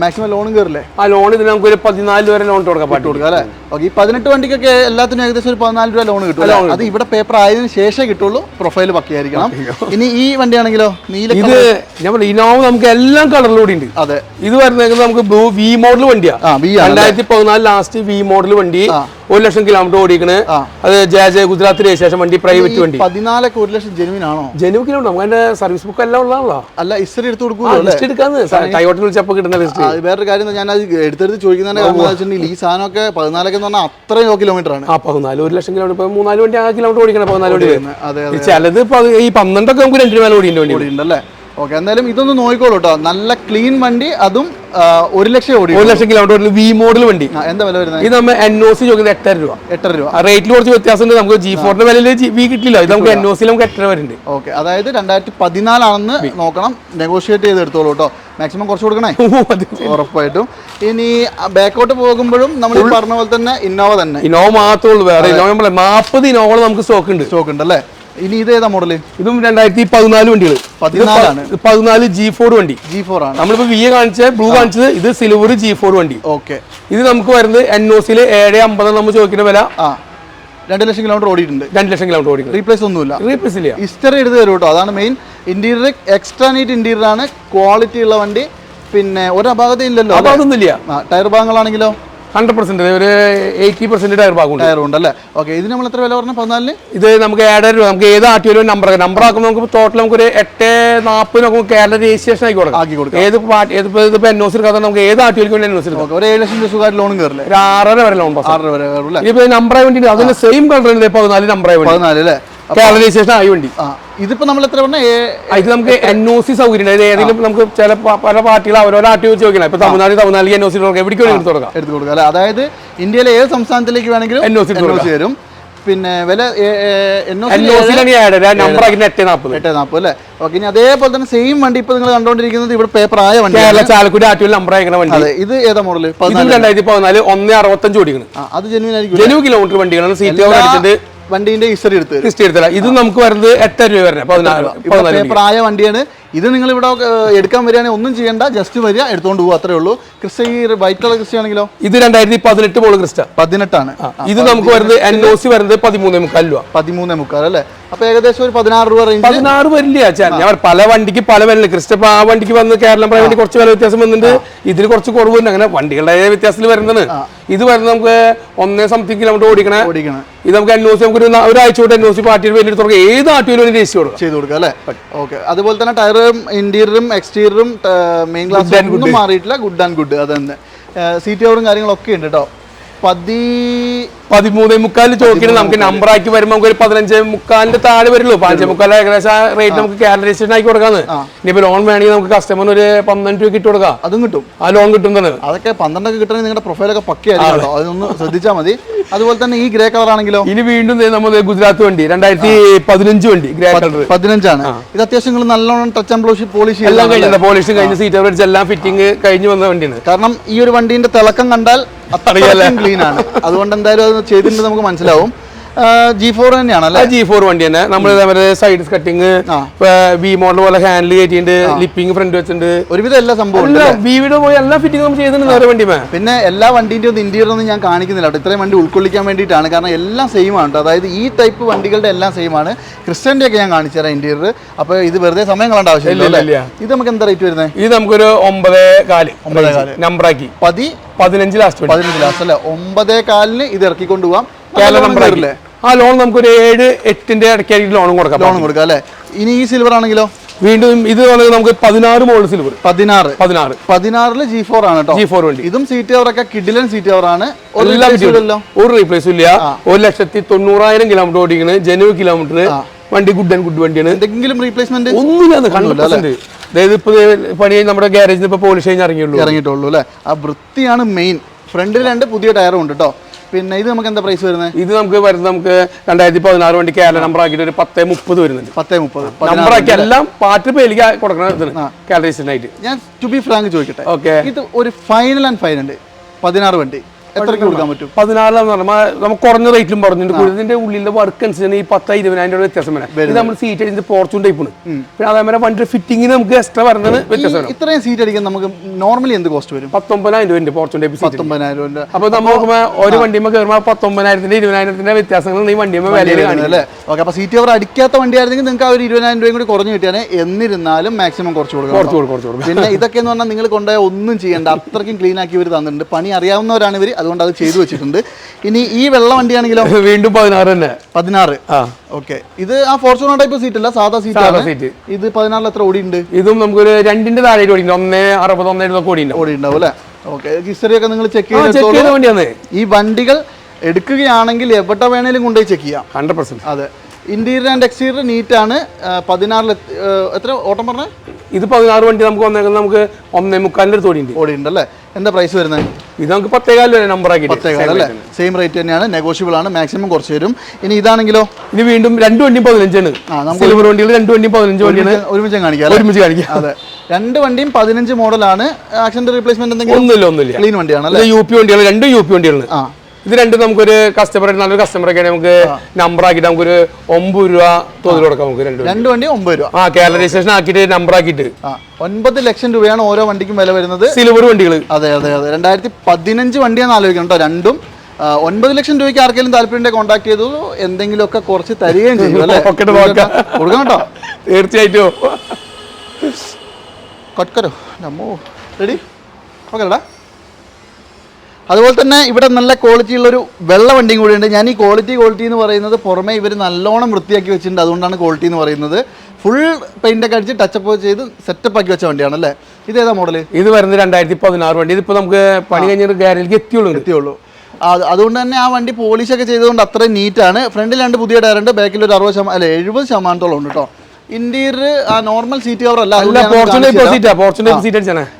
മാക്സിമം ലോണും കയറില്ലേ ആ ലോൺ ഇതിന് നമുക്ക് ഒരു പതിനാല് രൂപ ലോൺ കൊടുക്കാം പാട്ട് കൊടുക്കുക അല്ലേ? ഓക്കെ ഈ പതിനെട്ട് വണ്ടിക്കൊക്കെ എല്ലാത്തിനും ഏകദേശം ഒരു പതിനാല് രൂപ ലോൺ കിട്ടും അത് ഇവിടെ പേപ്പർ ആയതിന് ശേഷം കിട്ടുള്ളൂ പ്രൊഫൈൽ പക്കയായിരിക്കണം ഇനി ഈ വണ്ടിയാണെങ്കിലോ നീല ഇത് ഞാൻ ഇനോവ നമുക്ക് എല്ലാം കളറിലൂടെ ഉണ്ട്. അതെ. ഇത് വരുന്നത് നമുക്ക് ബ്ലൂ വി മോഡൽ വണ്ടിയാണ് രണ്ടായിരത്തി പതിനാല് ലാസ്റ്റ് വി മോഡൽ വണ്ടി. ഒരു ലക്ഷം കിലോമീറ്റർ ഓടിക്കണ്. അത് ജയ ജയ ഗുജറാത്ത് രജിസ്ട്രേഷൻ വണ്ടി പ്രൈവറ്റ് വണ്ടി. പതിനാലൊക്കെ ഒരു ലക്ഷം ജെനുവിൻ ആണോ? ജനുവ കിലോമീറ്റർ. നമുക്ക് സർവീസ് ബുക്ക് എല്ലാം ഉള്ളതാണല്ലോ. അല്ല ഇസ്റ്റർ എടുത്ത് കൊടുക്കുമോ എടുക്കാന്ന്. ടൈവോട്ടിൽ വിളിച്ചപ്പോ കിട്ടുന്ന ലിസ്റ്റ് വേറൊരു കാര്യം ഞാൻ അത് എടുത്തെടുത്ത് ചോദിക്കുന്നതിന്റെ വെച്ചിട്ടുണ്ടെങ്കിൽ ഈ സാധനമൊക്കെ പതിനാലൊക്കെ എന്ന് പറഞ്ഞാൽ അത്രയോ കിലോമീറ്റർ ആണ്. ആ പതിനാല് ഒരു ലക്ഷം കിലോമീറ്റർ ഇപ്പൊ മൂന്നാൽ വണ്ടി ആ കിലോമീറ്റർ ഓടിക്കണം പതിനാല് വണ്ടി. ചിലത് ഈ പന്ത്രണ്ടൊക്കെ നമുക്ക് രണ്ട് മേലെ ഓടിക്കേണ്ടി വണ്ടി? ഉണ്ടല്ലേ ഓക്കെ എന്തായാലും ഇതൊന്ന് നോക്കിക്കോളൂ കേട്ടോ നല്ല ക്ലീൻ വണ്ടി അതും ഒരു ലക്ഷം ഓടി ഒരു ലക്ഷം കിലോമീറ്റർ വി മോഡൽ വണ്ടി. എന്താ വില വരുന്നത്? ഇത് നമ്മൾ എൻ ഒ സി ചോദിക്കുന്നത് എട്ടര രൂപ. എട്ടര രൂപ. റേറ്റിൽ കുറച്ച് വ്യത്യാസമുണ്ട്. നമുക്ക് ജി ഫോറിന്റെ വിലയിൽ വി കിട്ടില്ല ഇത് നമുക്ക് എൻ ഒ സിയിൽ നമുക്ക് എട്ടര വരുന്നുണ്ട്. ഓക്കെ അതായത് രണ്ടായിരത്തി പതിനാലാണെന്ന് നോക്കണം. നെഗോഷിയേറ്റ് ചെയ്ത് എടുത്തോളൂ കേട്ടോ മാക്സിമം കുറച്ച് കൊടുക്കണേ? ഉറപ്പായിട്ടും. ഇനി ബാക്കോട്ട് പോകുമ്പോഴും നമ്മൾ പറഞ്ഞ പോലെ തന്നെ ഇന്നോവ തന്നെ. ഇന്നോവ മാത്രമേ ഉള്ളൂ. വേറെ ഇന്നോവ നാൽപ്പത് ഇന്നോവ നമുക്ക് സ്റ്റോക്ക് ഉണ്ട്. സ്റ്റോക്ക് ഉണ്ട് അല്ലേ ഇനി ഇത് ഏതാ മോഡൽ ഇതും രണ്ടായിരത്തി പതിനാല് വണ്ടികൾ പതിനാലാണ്. പതിനാല് ജി ഫോർ വണ്ടി. ജി ഫോർ ആണ്. നമ്മളിപ്പോ വി എ കാണിച്ച ബ്ലൂ കാണിച്ചത് ഇത് സിൽവർ ജി ഫോർ വണ്ടി. ഓക്കെ ഇത് നമുക്ക് വരുന്നത് എൻ ഒ സിയിൽ ഏഴ് അമ്പത് നമ്മൾ ചോദിക്കുന്ന വില. ആ. രണ്ട് ലക്ഷം കിലോമീറ്റർ ഓടിയിട്ടുണ്ട്. രണ്ട് ലക്ഷം കിലോമീറ്റർ ഓടി റീപ്ലേസ് ഒന്നുമില്ല. റീപ്ലേസ് ഇല്ല. ഹിസ്റ്ററി എടുത്ത് തരും കേട്ടോ. അതാണ് main interior extra neat interior ആണ്. ക്വാളിറ്റി ഉള്ള വണ്ടി. പിന്നെ ഒരു അപാകതയും ഇല്ലല്ലോ അപ്പൊ അതൊന്നുമില്ല ആ ടയർ ഭാഗങ്ങളാണെങ്കിലോ? ഹൺഡ്രഡ് പെർസെന്റ് ഒരു എയ്റ്റി പെർസെന്റ് ടയർ ഭാഗം ടയർ ഉണ്ട് അല്ലേ ഓക്കെ ഇതിന് നമ്മൾ എത്ര വില പറഞ്ഞു? പതിനാലിന്? ഇത് നമുക്ക് ഏഴര രൂപ നമുക്ക് ഏത് ആട്ടിയാലും നമ്പർ നമ്പർ ആക്കുമ്പോൾ നമുക്ക് ടോട്ടൽ നമുക്ക് ഒരു എട്ട് നാൽപ്പത് നമുക്ക് കേരള രജിസ്ട്രേഷൻ ആക്കി കൊടുക്കാം. ആക്കി കൊടുക്കാം. ഏത് ഏത് ഇപ്പോൾ എൻ ഒ സി എടുക്കാതെ നമുക്ക് ഏത് ആട്ടിയാലും വേണ്ടി എൻ ഒ സി എടുക്കാം? ഒരു ഏഴ് ലക്ഷം രൂപ സുഖമായിട്ട് ലോണും കയറില്ല? ഒരു ആറര വരെ ലോൺ ആറര വരെ കയറും അല്ലേ? നമ്പർ വേണ്ടി അതിന് സെയിം കളർ പതിനാല് നമ്പർ പതിനാല് അല്ലേ? കേരള രജിസ്ട്രേഷൻ ആയി വണ്ടി. ഇതിപ്പോ നമ്മൾ എത്ര പറഞ്ഞ? ആ, ഇത് നമുക്ക് എൻ ഒ സി സൗകര്യം. ഇത് ഏതെങ്കിലും നമുക്ക് ചില പല പാർട്ടികൾ അവരോരോ ആട്ടി വെച്ച് ചോദിക്കണം ഇപ്പൊ Tamil Nadu Tamil Nadu N O C തുടങ്ങാം. എവിടേക്ക് വേണമെങ്കിൽ എടുത്ത് കൊടുക്കാം അല്ലെ? അതായത് ഇന്ത്യയിലെ ഏത് സംസ്ഥാനത്തിലേക്ക് വേണമെങ്കിലും എൻ ഒ സി തരും പിന്നെ വില ഒ ഒ നമ്പർ എട്ട് നാൽപ്പത്. എട്ട് നാൽപ്പത് അല്ലേ? ഓക്കെ ഇനി അതേപോലെ തന്നെ സെയിം വണ്ടി ഇപ്പൊ നിങ്ങൾ കണ്ടോണ്ടിരിക്കുന്നത് ഇവിടെ പേപ്പർ ആയ വണ്ടി ചാലക്കുടി ആറ്റുവിൽ നമ്പർ ആയിരിക്കുന്ന വണ്ടി. അതെ ഇത് ഏതാ മോഡൽ രണ്ടായിരത്തി പതിനാല് ഒന്ന് അറുപത്തഞ്ച് ഓടിക്കണം. അത് ജെന്യൂൻ ആയിരിക്കും ജനു കിലോമീറ്റർ വണ്ടികളാണ്. സീറ്റ് കവർ അടിച്ചിട്ട് വണ്ടീന്റെ ഹിസ്റ്ററി എടുത്ത് ഹിസ്റ്ററി എടുത്തില്ല ഇത് നമുക്ക് വരുന്നത് എട്ടര രൂപ വരുന്നത് പതിനാല് പ്രായ വണ്ടിയാണ്. ഇത് നിങ്ങൾ ഇവിടെ എടുക്കാൻ വരികയാണെങ്കിൽ ഒന്നും ചെയ്യണ്ട ജസ്റ്റ് വരിക എടുത്തോണ്ട് പോകുക അത്രേ ഉള്ളൂ. ക്രിസ്റ്റ ഈ വൈറ്റ് കളർ ക്രിസ്റ്റ ആണെങ്കിലോ? ഇത് രണ്ടായിരത്തി പതിനെട്ട് മോൾ ക്രിസ്റ്റ. പതിനെട്ടാണ്. ഇത് നമുക്ക് വരുന്നത് എൻ ഒ സി വരുന്നത് പതിമൂന്നേ മുക്കാൽ രൂപ. പതിമൂന്നേ മുക്കാൽ അല്ലേ? അപ്പൊ ഏകദേശം ഒരു പതിനാറ് രൂപ റേഞ്ച് പതിനാറ് വരില്ല ഞാൻ പല വണ്ടിക്ക് പല വില ക്രിസ്റ്റ ഇപ്പൊ ആ വണ്ടിക്ക് വന്ന് കേരളം പ്രൈവറ്റ് കുറച്ച് വില വ്യത്യാസം വന്നിട്ട് ഇതിന് കുറച്ച് കുറവുണ്ട്. അങ്ങനെ വണ്ടികളുടെ വ്യത്യാസത്തിൽ വരുന്നത് ഇത് വരുന്നത് നമുക്ക് ഒന്നേ സംതിങ് കിലോമീറ്റർ ഓടിക്കണേ. ഓടിക്കണം. ഇത് നമുക്ക് എൻ ഒ സി നമുക്ക് ഒരു ഒരാഴ്ച കൊണ്ട് എൻ ഒ സി പാർട്ടിയിൽ വേണ്ടി തുറക്കുക ഏത് ആട്ടിയിലും രജിസ്റ്റർ കൊടുക്കാം. ചെയ്ത് കൊടുക്കാം അല്ലേ? ഓക്കെ. അതുപോലെ തന്നെ ടയറും ഇന്റീരിയറും എക്സ്റ്റീരിയറും മെയിൻ ഗ്ലാസ് ഒന്നും മാറിയിട്ടില്ല. ഗുഡ് ആൻഡ് ഗുഡ് അത് തന്നെ. സീറ്റ് കവറും കാര്യങ്ങളൊക്കെ ഉണ്ട് കേട്ടോ പതി പതിമൂന്നേ മുക്കാലിൽ ചോദിക്കണം. നമുക്ക് നമ്പർ ആക്കി വരുമ്പോൾ നമുക്ക് ഒരു പതിനഞ്ചേ മുക്കാലിന്റെ താഴെ വരുള്ളൂ. പതിനഞ്ചേ മുക്കാൽ ഏകദേശം റേറ്റ് നമുക്ക് രജിസ്ട്രേഷൻ ആക്കി കൊടുക്കാന്ന്. ഇനിയിപ്പോ ലോൺ വേണമെങ്കിൽ നമുക്ക് കസ്റ്റമറിന് ഒരു പന്ത്രണ്ട് രൂപ ഇട്ട് കൊടുക്കാം. അതും കിട്ടും. ആ ലോൺ കിട്ടുന്നതാണ് അതൊക്കെ പന്ത്രണ്ടൊക്കെ കിട്ടണമെങ്കിൽ നിങ്ങളുടെ പ്രൊഫൈലൊക്കെ പക്കയായിരിക്കും അതൊന്ന് ശ്രദ്ധിച്ചാൽ മതി. അതുപോലെ തന്നെ ഈ ഗ്രേ കളർ ആണെങ്കിലോ? ഇനി വീണ്ടും നമ്മൾ ഗുജറാത്ത് വണ്ടി രണ്ടായിരത്തി പതിനഞ്ച് വണ്ടി ഗ്രേ കളർ പതിനഞ്ചാണ്. ഇത് അത്യാവശ്യം നിങ്ങൾ നല്ലോണം ടച്ച് ആൻഡ് പോളിഷ് പോളിഷ് എല്ലാം കഴിഞ്ഞ. പോളിഷും കഴിഞ്ഞ് സീറ്റ് എല്ലാം ഫിറ്റിംഗ് കഴിഞ്ഞു വന്ന വണ്ടിയാണ്. കാരണം ഈ ഒരു വണ്ടിന്റെ തിളക്കം കണ്ടാൽ അത്രയും ക്ലീൻ ആണ്. അതുകൊണ്ട് എന്തായാലും അത് ചെയ്തിട്ടുണ്ട് നമുക്ക് മനസ്സിലാവും. ജി ഫോർ തന്നെയാണ് അല്ലേ? ജി ഫോർ വണ്ടി തന്നെ. നമ്മൾ ഇതേപോലെ സൈഡ് കട്ടിങ്. വി മോഡൽ പോലെ ഹാൻഡിൽ കയറ്റിയിട്ടുണ്ട് ലിപ്പിംഗ് ഫ്രണ്ട് വെച്ചിട്ടുണ്ട്. ഒരുവിധം എല്ലാ സംഭവം എല്ലാം പോയി എല്ലാ ഫിറ്റിംഗ് നമ്മൾ ചെയ്തിട്ടുണ്ട് നേരെ വണ്ടിമേ പിന്നെ എല്ലാ വണ്ടിന്റെ ഒന്നും ഇന്റീരിയർ ഒന്നും ഞാൻ കാണിക്കുന്നില്ല കേട്ടോ. ഇത്രയും വണ്ടി ഉൾക്കൊള്ളിക്കാൻ വേണ്ടിയിട്ടാണ്. കാരണം എല്ലാം സെയിം ആണ് അതായത് ഈ ടൈപ്പ് വണ്ടികളുടെ എല്ലാം സെയിം ആണ്. ക്രിസ്റ്റന്റെ ഒക്കെ ഞാൻ കാണിച്ചു തരാം ഇന്റീരിയർ അപ്പോൾ ഇത് വെറുതെ സമയം കളണ്ട ആവശ്യമില്ല. ഇത് നമുക്ക് എന്താ റേറ്റ് വരുന്നത് ഇത് നമുക്കൊരു ഒമ്പതേ കാൽ. നമ്പർ കാൽ. നമ്പറാക്കി പതി പതിനഞ്ച് ലാസ്റ്റ് വണ്ടി. പതിനഞ്ച് ലാസ്റ്റ് അല്ലേ? ഒമ്പതേ കാലിന് ഇത് ഇറക്കിക്കൊണ്ടുപോകാം കേരള നമ്പർ ആ ലോൺ നമുക്ക് ഒരു ഏഴ് എട്ടിന്റെ ഇടയ്ക്കായിരിക്കും ലോണും കൊടുക്കാം. ലോണും കൊടുക്കാം അല്ലേ? ഇനി ഈ സിൽവർ ആണെങ്കിലോ? വീണ്ടും ഇത് നമുക്ക് പതിനാറ് മോൾ സിൽവർ പതിനാറ്. പതിനാറ്. പതിനാറിൽ ജി ഫോർ ആണ് കേട്ടോ. ജി ഫോർ വേണ്ടി. ഇതും സീറ്റ് കവറൊക്കെ കിഡിലൻ സീറ്റ് കവർ ആണ് ഒരു റീപ്ലേസും ഇല്ല. ഒരു ലക്ഷത്തി തൊണ്ണൂറായിരം കിലോമീറ്റർ ഓടിക്കണ്. ജനുവരി കിലോമീറ്റർ വണ്ടി ഗുഡ് ആൻഡ് ഗുഡ് വണ്ടിയാണ്. എന്തെങ്കിലും റീപ്ലേസ്മെന്റ് ഒന്നുമില്ല കണ്ടില്ല അതായത് ഇപ്പൊ പണി നമ്മുടെ ഗ്യാരേജിൽ ഇപ്പൊ പോളിഷ് കഴിഞ്ഞ് ഇറങ്ങിയുള്ളൂ. ഇറങ്ങിയിട്ടുള്ളൂ അല്ലെ? ആ വൃത്തിയാണ് മെയിൻ ഫ്രണ്ടിൽ രണ്ട് പുതിയ ടയറും ഉണ്ട് കേട്ടോ. പിന്നെ ഇത് നമുക്ക് എന്താ പ്രൈസ് വരുന്നത്? ഇത് നമുക്ക് വരുന്നത് നമുക്ക് രണ്ടായിരത്തി പതിനാറ് വണ്ടി കേരള നമ്പർ ആക്കിയിട്ട് ഒരു പത്തേ മുപ്പത് വരുന്നുണ്ട്. പത്തേ മുപ്പത് നമ്പർ ആക്കി എല്ലാം പാർട്ടി പേലിക്ക് കൊടുക്കണം ആയിട്ട്. ഞാൻ ടു ബി ഫ്രാങ്ക് ചോദിക്കട്ടെ. ഓക്കെ ഇത് ഒരു ഫൈനൽ ആൻഡ് ഫൈനൽ പതിനാറ് വണ്ടി. എത്രയ്ക്ക് കൊടുക്കാൻ പറ്റും? പറഞ്ഞാൽ നമുക്ക് കുറഞ്ഞ റേറ്റിലും പറഞ്ഞിട്ടുണ്ട് ഇതിന്റെ ഉള്ളിലെ വർക്ക് അനുസരിച്ച് ഈ പത്ത് ഇരുപതിനായിരം രൂപ വ്യത്യാസം വരാം. ഇത് നമ്മൾ സീറ്റ് അടിച്ച് പോർച്ചും ടൈപ്പാണ് പിന്നെ അതേപോലെ വണ്ടി ഫിറ്റിംഗ് നമുക്ക് എക്സ്ട്രാ വരുന്നത് വ്യത്യാസം ഇത്രയും സീറ്റ് അടിക്കാൻ നമുക്ക് നോർമലി എന്ത് കോസ്റ്റ് വരും? പത്തൊമ്പതിനായിരം രൂപ പോർച്ചും ടൈപ്പ് പത്തൊമ്പതിനായിരം രൂപ അപ്പൊ നമ്മൾ നോക്കുമ്പോൾ ഒരു വണ്ടിയുമ്പോൾ കയറുമ്പോൾ പത്തൊമ്പതിനായിരത്തിന്റെ ഇരുപതിനായിരത്തിന്റെ വ്യത്യാസങ്ങൾ ഈ വണ്ടിയുമ്പോൾ വിലയിൽ കാണിക്കും അല്ലേ? ഓക്കെ അപ്പൊ സീറ്റ് കവർ അടിക്കാത്ത വണ്ടി ആയിരുന്നെങ്കിൽ നിങ്ങൾക്ക് ആ ഒരു ഇരുപതിനായിരം രൂപയും കൂടി കുറഞ്ഞു കിട്ടിയാൽ എന്നിരുന്നാലും മാക്സിമം കുറച്ച് കൊടുക്കും പിന്നെ <laughs> ഇതൊക്കെ എന്ന് പറഞ്ഞാൽ നിങ്ങൾ കൊണ്ടുപോയ ഒന്നും ചെയ്യേണ്ട അത്രയ്ക്കും ക്ലീൻ ആക്കി ഇവർ തന്നിട്ടുണ്ട്. പണി അറിയാവുന്നവരാണ് ഇവർ അതുകൊണ്ട് അത് ചെയ്തു വെച്ചിട്ടുണ്ട്. ഇനി ഈ വെള്ള വണ്ടിയാണെങ്കിലോ? <laughs> വീണ്ടും പതിനാറ് തന്നെ. പതിനാറ്. ആ. ഓക്കെ. ഇത് ആ ഫോർച്യൂണർ ടൈപ്പ് സീറ്റ് അല്ല സാധാ സീറ്റ് സീറ്റ് ഇത് പതിനാറിൽ എത്ര ഓടിയുണ്ട് ഇതും നമുക്കൊരു രണ്ടിന്റെ താഴെ ഓടിയുണ്ട് ഒന്നേ അറുപത് ഒന്നേ എഴുപതൊക്കെ ഓടിയിട്ടുണ്ട്. ഓടി ഉണ്ടാവും അല്ലേ? ഓക്കെ. ഹിസ്റ്ററി ഒക്കെ നിങ്ങൾ ചെക്ക് ചെയ്ത് ഈ വണ്ടികൾ എടുക്കുകയാണെങ്കിൽ എവിടെ വേണേലും കൊണ്ടുപോയി ചെക്ക് ചെയ്യാം. ഹൺഡ്രഡ് പെർസെന്റ് അതെ. ഇന്റീരിയർ ആൻഡ് എക്സ്റ്റീരിയർ നീറ്റാണ് പതിനാറിൽ എത്ര ഓട്ടം പറഞ്ഞ? ഇത് പതിനാറ് വണ്ടി നമുക്ക് വന്നേക്കുന്നത് നമുക്ക് ഒന്നേ മുക്കാലിന്റെ അടുത്ത് ഓടിയുണ്ട് ഓടിയുണ്ട് അല്ലേ എന്താ പ്രൈസ് വരുന്നത്? ഇത് നമുക്ക് പത്തേകാൽ വരെ നമ്പർ ആക്കി പത്തേകാൽ അല്ലേ? സെയിം റേറ്റ് തന്നെയാണ്. നെഗോഷ്യബിൾ ആണ്. മാക്സിമം കുറച്ച് തരും ഇനി ഇതാണെങ്കിലോ? ഇനി വീണ്ടും രണ്ട് വണ്ടിയും പതിനഞ്ചാണ്. ആ, നമുക്ക് സിൽവർ വണ്ടികൾ രണ്ട് വണ്ടിയും പതിനഞ്ച് വണ്ടിയാണ്. ഒരുമിച്ച് കാണിക്കാം? ഒരുമിച്ച് കാണിക്കാം. അതെ. രണ്ട് വണ്ടിയും പതിനഞ്ച് മോഡലാണ് ആക്സിഡന്റ് റീപ്ലേസ്മെന്റ് എന്തെങ്കിലും? ഒന്നുമില്ല ഒന്നുമില്ല. ക്ലീൻ വണ്ടിയാണ് അല്ലേ യു പി വണ്ടിയാണ് രണ്ട് യു പി വണ്ടികളാണ്. ആ. ഇത് രണ്ടും നമുക്കൊരു കസ്റ്റമർ നല്ലൊരു കസ്റ്റമർ ഒക്കെ നമുക്ക് നമ്പർ ആക്കിയിട്ട് നമുക്കൊരു ഒമ്പത് രൂപ തോതിൽ കൊടുക്കാം നമുക്ക് രണ്ട് രണ്ട് വണ്ടി ഒമ്പത് രൂപ. ആ കേരള രജിസ്ട്രേഷൻ ആക്കിയിട്ട് നമ്പർ ആക്കിയിട്ട്. ഒൻപത് ലക്ഷം രൂപയാണ് ഓരോ വണ്ടിക്കും വില വരുന്നത്. സിൽവർ വണ്ടികൾ അതെ അതെ അതെ. രണ്ടായിരത്തി പതിനഞ്ച് വണ്ടിയാണ് ആലോചിക്കണം കേട്ടോ രണ്ടും. ഒൻപത് ലക്ഷം രൂപയ്ക്ക് ആർക്കെങ്കിലും താല്പര്യം കോൺടാക്ട് ചെയ്തു എന്തെങ്കിലുമൊക്കെ കുറച്ച് തരികയും ചെയ്യും <laughs> അല്ലേ. കൊടുക്കണം കേട്ടോ. തീർച്ചയായിട്ടും. കൊടുക്കരോ നമ്മോ റെഡി ഓക്കെ അതുപോലെ തന്നെ ഇവിടെ നല്ല ക്വാളിറ്റി ഉള്ള ഒരു വെള്ള വണ്ടിയും കൂടി ഉണ്ട്. ഞാൻ ഈ ക്വാളിറ്റി ക്വാളിറ്റി എന്ന് പറയുന്നത് പുറമേ ഇവർ നല്ലോണം വൃത്തിയാക്കി വെച്ചിട്ടുണ്ട്. അതുകൊണ്ടാണ് ക്വാളിറ്റി എന്ന് പറയുന്നത്. ഫുൾ പെയിന്റൊക്കെ ഒക്കെ അടിച്ച് ടച്ചപ്പ് ചെയ്ത് സെറ്റപ്പ് ആക്കി വെച്ച വണ്ടിയാണ് അല്ലേ? ഇത് ഏതാ മോഡൽ ഇത് വരുന്നത് രണ്ടായിരത്തി പതിനാറ് വണ്ടി. ഇതിപ്പോൾ നമുക്ക് പണി കഴിഞ്ഞൊരു ഗ്യാരണ്ടിക്ക് എത്തിയുള്ളൂ. എത്തിയുള്ളൂ. അത് അതുകൊണ്ട് തന്നെ ആ വണ്ടി പോളിഷ് ഒക്കെ ചെയ്തുകൊണ്ട് അത്രയും നീറ്റാണ് ഫ്രണ്ടിൽ രണ്ട് പുതിയ ടയറുണ്ട് ബാക്കിൽ ഒരു അറുപത് ശതമാനം അല്ല എഴുപത് ശതമാനത്തോളം ഉണ്ട് കേട്ടോ ഇന്റീരിയർ ആ നോർമൽ സീറ്റ് കവർ അല്ല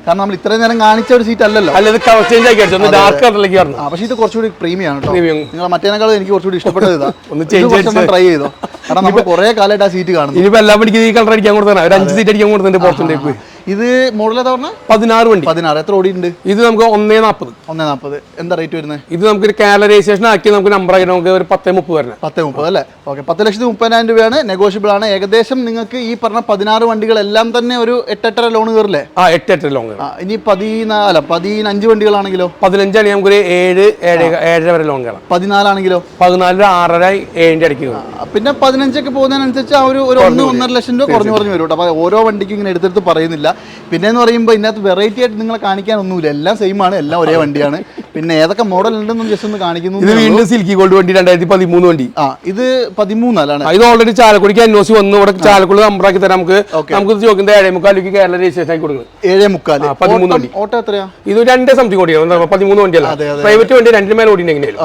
കാരണം നമ്മൾ ഇത്രയും നേരം കാണിച്ച ഒരു സീറ്റ് അല്ലല്ലോ. അല്ല ഇത് ചേഞ്ച് ആക്കി അടിച്ചു. ഡാർക്ക് കളറിലേക്ക് ആ പക്ഷേ ഇത് കുറച്ചുകൂടി പ്രീമിയം ആണ് പ്രീമിയം നിങ്ങൾ മറ്റേനേക്കാളും എനിക്ക് കുറച്ചുകൂടി ഇഷ്ടപ്പെട്ടത് <laughs> ഒന്ന് ചേഞ്ച് ട്രൈ ചെയ്തോ. കാരണം നമ്മൾ കുറേ കാലമായിട്ട് ആ സീറ്റ് കാണുന്നു. ഇനിയിപ്പോ എല്ലാം വണ്ടിക്ക് ഈ കളർ അടിക്കാൻ കൊടുത്തതാണ്. ഒരു അഞ്ച് സീറ്റ് അടിക്കാൻ കൊടുത്തിട്ടുണ്ട് ഫോർച്യൂണർ ഇത് മോഡൽ ഏതാ പറഞ്ഞ? പതിനാറ് വണ്ടി. പതിനാറ്. എത്ര ഓടിയിട്ടുണ്ട്? ഇത് നമുക്ക് ഒന്നേ നാൽപ്പത് ഒന്നേ നാൽപ്പത് എന്താ റേറ്റ് വരുന്നത് ഇത് നമുക്ക് ഒരു കാലറൈസേഷൻ ആക്കി നമുക്ക് നമ്പർ ആക്കി നമുക്ക് ഒരു പത്തേ മുപ്പത് വരണം. പത്ത് മുപ്പത് അല്ലേ? ഓക്കെ പത്ത് ലക്ഷത്തി മുപ്പതിനായിരം രൂപയാണ്. നെഗോഷ്യബിൾ ആണ്. ഏകദേശം നിങ്ങൾക്ക് ഈ പറഞ്ഞ പതിനാറ് വണ്ടികളെല്ലാം തന്നെ ഒരു എട്ടെട്ടര ലോൺ കയറില്ലേ? ആ എട്ടെട്ടര ലോൺ ഇനി പതിനാല് പതിനഞ്ച് വണ്ടികളാണെങ്കിലോ? പതിനഞ്ചാണ് നമുക്കൊരു ഏഴ് ഏഴ് ഏഴര വരെ ലോൺ കയറാം. പതിനാലാണെങ്കിലോ? പതിനാല് ആറര ഏഴിന്റെ ഇടയ്ക്ക് പിന്നെ പതിനഞ്ചൊക്കെ പോകുന്നതിനനുസരിച്ച് ആ ഒരു ഒരു ഒന്ന് ഒന്നര ലക്ഷം രൂപ കുറഞ്ഞു കുറഞ്ഞു വരും കേട്ടോ. അപ്പോൾ ഓരോ വണ്ടിക്കും ഇങ്ങനെ എടുത്തെടുത്ത് പറയുന്നില്ല. പിന്നെ എന്ന് പറയുമ്പോൾ ഇതിനകത്ത് വെറൈറ്റി ആയിട്ട് നിങ്ങളെ കാണിക്കാനൊന്നുമില്ല. എല്ലാം സെയിം ആണ്. എല്ലാം ഒരേ വണ്ടിയാണ്. പിന്നെ ഏതൊക്കെ മോഡൽ ഉണ്ടെന്നും ജസ്റ്റ് ഒന്ന് കാണിക്കുന്നു ഇത് വീണ്ടും സിൽക്കി ഗോൾഡ് വണ്ടി രണ്ടായിരത്തി പതിമൂന്ന് വണ്ടി. ആ ഇത് പതിമൂന്നാലാണ്. ഇത് ഓൾറെഡി ചാലക്കുടിക്ക് അന്വേഷിച്ച് വന്നു. ഇവിടെ ചാലക്കുടി നമ്പറാക്കി തരാം നമുക്ക്. നമുക്ക് ചോദിക്കുന്നത് ഏഴേ മുക്കാലിക്ക് കേരള രജിസ്ട്രേഷൻ ആക്കി കൊടുക്കുന്നത്. ഏഴേ മുക്കാൽ പതിമൂന്ന് വണ്ടി. ഓട്ടോ എത്രയാ? ഇത് രണ്ടേ സംതിങ് ഓടിയാണ് പതിമൂന്ന് വണ്ടിയല്ല. പ്രൈവറ്റ് വണ്ടി രണ്ടിന് മേലെ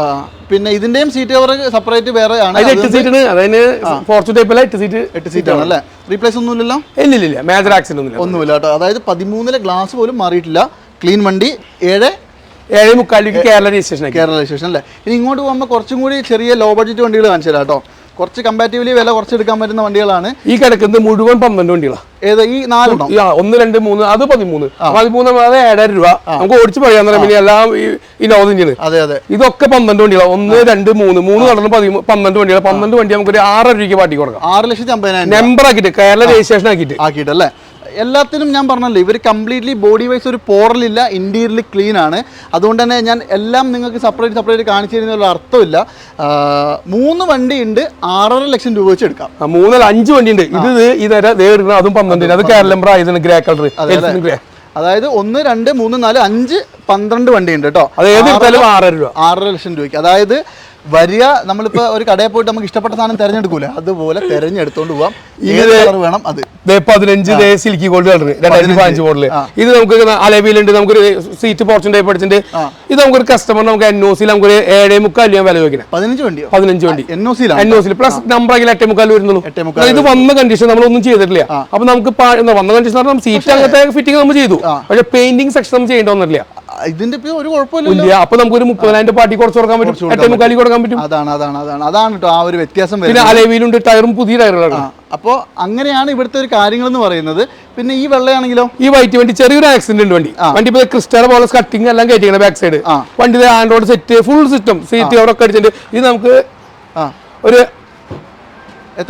ആ, പിന്നെ ഇതിന്റെയും സീറ്റ് കവർ സെപ്പറേറ്റ് വേറെ ആണ്. എട്ട് സീറ്റ് അതായത് ഫോർച്യൂൺ ടൈപ്പിലെ എട്ട് സീറ്റ് എട്ട് സീറ്റ് ആണ് അല്ലേ? റീപ്ലേസ് ഒന്നുമില്ലല്ലോ? ഇല്ല ഇല്ല മേജർ ആക്സിഡന്റ് ഒന്നുമില്ല. ഒന്നുമില്ല കേട്ടോ. അതായത് പതിമൂന്നിലെ ഗ്ലാസ് പോലും മാറിയിട്ടില്ല. ക്ലീൻ വണ്ടി. ഏഴ് ഏഴേ മുക്കാലിലേക്ക് കേരള രജിസ്ട്രേഷൻ കേരള രജിസ്ട്രേഷൻ അല്ലേ? ഇനി ഇങ്ങോട്ട് പോകുമ്പോൾ കുറച്ചും കൂടി ചെറിയ ലോ ബഡ്ജറ്റ് വണ്ടികൾ കാണിച്ചു തരാം കേട്ടോ. കുറച്ച് കമ്പാരിറ്റീവ്ലി വില കുറച്ച് എടുക്കാൻ പറ്റുന്ന വണ്ടികളാണ്. ഈ കിടക്കുന്നത് മുഴുവൻ പന്ത്രണ്ട് വണ്ടികളാണ് ഏത്? ഈ നാലെണ്ണം? ഈ ആ, ഒന്ന് രണ്ട് മൂന്ന് അത് പതിമൂന്ന്. പതിമൂന്ന് അത് ഏഴായിരം രൂപ. നമുക്ക് ഓടിച്ച് പറയാൻ പിന്നെ എല്ലാം ഈ- ഇന്ത്യന് അതെ അതെ. ഇതൊക്കെ പന്ത്രണ്ട് വണ്ടികളാണ് ഒന്ന് രണ്ട് മൂന്ന്. മൂന്ന് കടന്ന് പന്ത്രണ്ട് വണ്ടികൾ പന്ത്രണ്ട് വണ്ടി നമുക്ക് ഒരു ആറര രൂപയ്ക്ക് പാട്ടി കൊടുക്കാം. ആറ് ലക്ഷത്തി അമ്പതിനായിരം നമ്പർ ആക്കിയിട്ട് കേരള രജിസ്ട്രേഷൻ ആക്കിയിട്ട്. ആക്കിയിട്ടല്ലേ? എല്ലാത്തിനും ഞാൻ പറഞ്ഞല്ലോ ഇവർ കംപ്ലീറ്റ്ലി ബോഡി വൈസ് ഒരു പോറലില്ല ഇന്റീരിയർലി ക്ലീൻ ആണ്. അതുകൊണ്ട് തന്നെ ഞാൻ എല്ലാം നിങ്ങൾക്ക് സെപ്പറേറ്റ് സെപ്പറേറ്റ് കാണിച്ചു തരുന്ന അർത്ഥമില്ല. മൂന്ന് വണ്ടി ഉണ്ട് ആറര ലക്ഷം രൂപ വെച്ച് എടുക്കാം. മൂന്നല്ല അഞ്ച് വണ്ടി ഉണ്ട് ഇത് ദേ എടുക്കണം അതും പന്ത്രണ്ട് അത് കേരളം ആയതാണ് ഗ്രേ കളർ ഗ്രേ അതായത് ഒന്ന് രണ്ട് മൂന്ന് നാല് അഞ്ച് പന്ത്രണ്ട് വണ്ടി ഉണ്ട് കേട്ടോ. അത് ഏത് എടുത്താലും ആറര രൂപ. ആറര ലക്ഷം രൂപയ്ക്ക്. അതായത് വരിക നമ്മളിപ്പോ ഒരു കടയിൽ പോയിട്ട് നമുക്ക് ഇഷ്ടപ്പെട്ട സാധനം തിരഞ്ഞെടുക്കൂല? അതുപോലെ തിരഞ്ഞെടുത്തോണ്ട് പോവാം. കളർ വേണം അത്. പതിനഞ്ച് സിൽക്കി ഗോൾഡ് കളർ രണ്ടായിരത്തി പതിനഞ്ച്. മോഡൽ ഇത് നമുക്ക് അലവിലുണ്ട് നമുക്കൊരു സീറ്റ് പോർച്ചും ടൈപ്പ് അടിച്ചിട്ടുണ്ട് ഇത് നമുക്കൊരു കസ്റ്റമർ നമുക്ക് എൻ ഒ സിയിൽ നമുക്കൊരു ഏഴേ മുക്കാൽ രൂപ വില വെക്കണം പതിനഞ്ച് വണ്ടി പതിനഞ്ച് വണ്ടി. എൻ ഒ സിയിലാണ് എൻ ഒ സിയിൽ പ്ലസ് നമ്പർ ആക്കി എട്ടേ മുക്കാൽ വരുന്നുള്ളൂ. ഇത് വന്ന കണ്ടീഷൻ നമ്മളൊന്നും ചെയ്തിട്ടില്ല. അപ്പൊ നമുക്ക് വന്ന കണ്ടീഷൻ പറഞ്ഞാൽ സീറ്റ് അങ്ങനത്തെ ഫിറ്റിംഗ് നമ്മൾ ചെയ്തു. പക്ഷെ പെയിന്റിംഗ് സെക്ഷൻ നമ്മൾ ചെയ്യേണ്ടി വന്നിട്ടില്ല ഇതിന്റെ ഒരു കുഴപ്പമില്ല അപ്പൊ നമുക്ക് ഒരു മുപ്പതിനായിരം പാർട്ടി കുറച്ച് കൊടുക്കാൻ പറ്റും. എട്ടേ മുക്കാലി കൊടുക്കാൻ പറ്റും? അതാണ് അതാണ് അതാണ്. അതാണ് കേട്ടോ ആ ഒരു വ്യത്യാസം പിന്നെ അലവിയിലുണ്ട് ടയറും പുതിയ ടയറുകളാണ്. അപ്പോൾ അങ്ങനെയാണ് ഇവിടുത്തെ ഒരു കാര്യങ്ങൾ എന്ന് പറയുന്നത്. പിന്നെ ഈ വെള്ളയാണെങ്കിലോ? ഈ വൈറ്റ് വണ്ടി ചെറിയൊരു ആക്സിഡന്റ് ഉണ്ട് വണ്ടി. വണ്ടി ഇപ്പോൾ ക്രിസ്റ്റൽ പോലെ കട്ടിങ് എല്ലാം കയറ്റിയാണ് ബാക്ക് സൈഡ്. വണ്ടി android set full system seat കവറൊക്കെ അടിച്ചിട്ടുണ്ട് ഇത് നമുക്ക് ഒരു?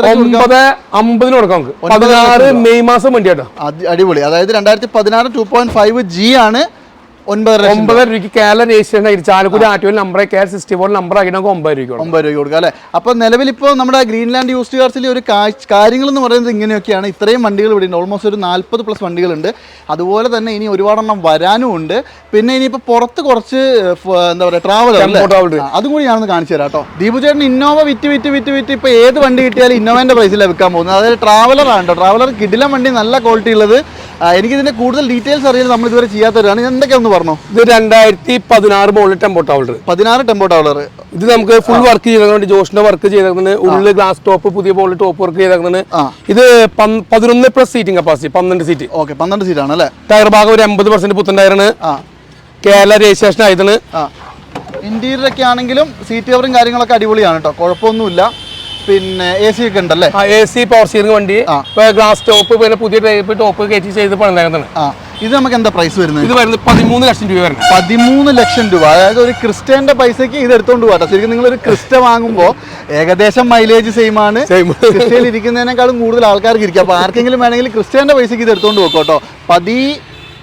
ഒമ്പത് അമ്പതിന് കൊടുക്കാം നമുക്ക്. പതിനാറ് മെയ് മാസം വണ്ടി കേട്ടോ അടി- അടിപൊളി. അതായത് രണ്ടായിരത്തി പതിനാറ് ടു പോയിന്റ് ഫൈവ് ജി ആണ് ഒൻപത് ഒമ്പത് രൂപയ്ക്ക് കേരള രജിസ്ട്രേഷൻ ആയിട്ട് ചാലക്കുടി ആറ്റുവൽ നമ്പർ കെയർ സിക്സ്റ്റി ഫോർ നമ്പർ ആക്കി നമുക്ക് ഒമ്പത് രൂപയ്ക്ക് കൊടുക്കാം. ഒമ്പത് രൂപ കൊടുക്കുക അല്ലേ? അപ്പോൾ നിലവിൽ ഇപ്പോൾ നമ്മുടെ ഗ്രീൻലാൻഡ് യൂസ്ഡ് കാർസിലെ ഒരു കാര്യങ്ങൾ എന്ന് പറയുന്നത് ഇങ്ങനെയൊക്കെയാണ്. ഇത്രയും വണ്ടികൾ ഇവിടെ ഉണ്ട്. ഓൾമോസ്റ്റ് ഒരു നാൽപ്പത് പ്ലസ് വണ്ടികളുണ്ട്. അതുപോലെ തന്നെ ഇനി ഒരുപാടെണ്ണം വരാനും ഉണ്ട്. പിന്നെ ഇനിയിപ്പോൾ പുറത്ത് കുറച്ച് എന്താ പറയുക ട്രാവൽ അതും കൂടി ഞാനൊന്ന് കാണിച്ചു തരാം കേട്ടോ. ദീപു ചേട്ടൻ ഇന്നോവ വിറ്റ് വിറ്റ് വിറ്റ് വിറ്റ് ഇപ്പോൾ ഏത് വണ്ടി കിട്ടിയാലും ഇന്നോവന്റെ പ്രൈസിലാണ് വിൽക്കാൻ പോകുന്നത്. അതായത് ട്രാവലർ ആണ് കേട്ടോ. ട്രാവലർ കിടിലം വണ്ടി നല്ല ക്വാളിറ്റി ഉള്ളത്. എനിക്കിതിന്റെ എനിക്കിതിന്റെ കൂടുതൽ ഡീറ്റെയിൽസ് അറിയാൻ നമ്മൾ ഇതുവരെ ചെയ്യാത്തവരാണ്. എന്തൊക്കെ ഒന്ന് പറഞ്ഞു? ഇത് രണ്ടായിരത്തി പതിനാറ് മോളിൽ ടെമ്പോ ടവർ പതിനാറ് ടെമ്പോ ടവർ ഇത് നമുക്ക് ഫുൾ വർക്ക് ചെയ്തേക്കുന്നുണ്ട്. ജോഷിന്റെ വർക്ക് ചെയ്തേക്കുന്നത് ഉള്ളിൽ ഗ്ലാസ് ടോപ്പ് പുതിയ ബോളിൽ ടോപ്പ് വർക്ക് ചെയ്തേക്കുന്നത് ഇത് പതിനൊന്ന് പ്ലസ് സീറ്റിംഗ് കപ്പാസിറ്റി പന്ത്രണ്ട് സീറ്റ് ഓക്കെ പന്ത്രണ്ട് സീറ്റ് അല്ലേ ടയർ ഭാഗം ഒരു എൺപത് പെർസെന്റ് പുത്തൻ ടയറാണ് ആ. കേരള രജിസ്ട്രേഷൻ ആയതാണ്. ഇന്റീരിയർ ഒക്കെ ആണെങ്കിലും സീറ്റ് കവറും കാര്യങ്ങളൊക്കെ അടിപൊളിയാണ് കേട്ടോ കുഴപ്പമൊന്നുമില്ല. പിന്നെ എ സി ഒക്കെ ഉണ്ടല്ലേ? എ സി പവർ സ്റ്റിയറിംഗ് വണ്ടി ഗ്ലാസ് ടോപ്പ് പിന്നെ പുതിയ ടൈപ്പ് ടോപ്പ് കയറ്റി ചെയ്ത് പണിതാണ് ഇത് നമുക്ക് എന്താ പ്രൈസ് വരുന്നത്? ഇത് വരുന്നത് പതിമൂന്ന് ലക്ഷം രൂപ വരുന്നത് പതിമൂന്ന് ലക്ഷം രൂപ. അതായത് ഒരു ക്രിസ്റ്റന്റെ പൈസക്ക് ഇത് എടുത്തോണ്ട് പോകാം ശരിക്കും നിങ്ങൾ ഒരു ക്രിസ്റ്റ വാങ്ങുമ്പോൾ ഏകദേശം മൈലേജ് സെയിം ആണ്. ക്രിസ്റ്റയിൽ ഇരിക്കുന്നതിനേക്കാളും കൂടുതൽ ആൾക്കാർക്ക് ഇരിക്കും. അപ്പോൾ ആർക്കെങ്കിലും വേണമെങ്കിൽ ക്രിസ്റ്റന്റെ പൈസക്ക് ഇത് എടുത്തോണ്ട് പോകും കേട്ടോ പതി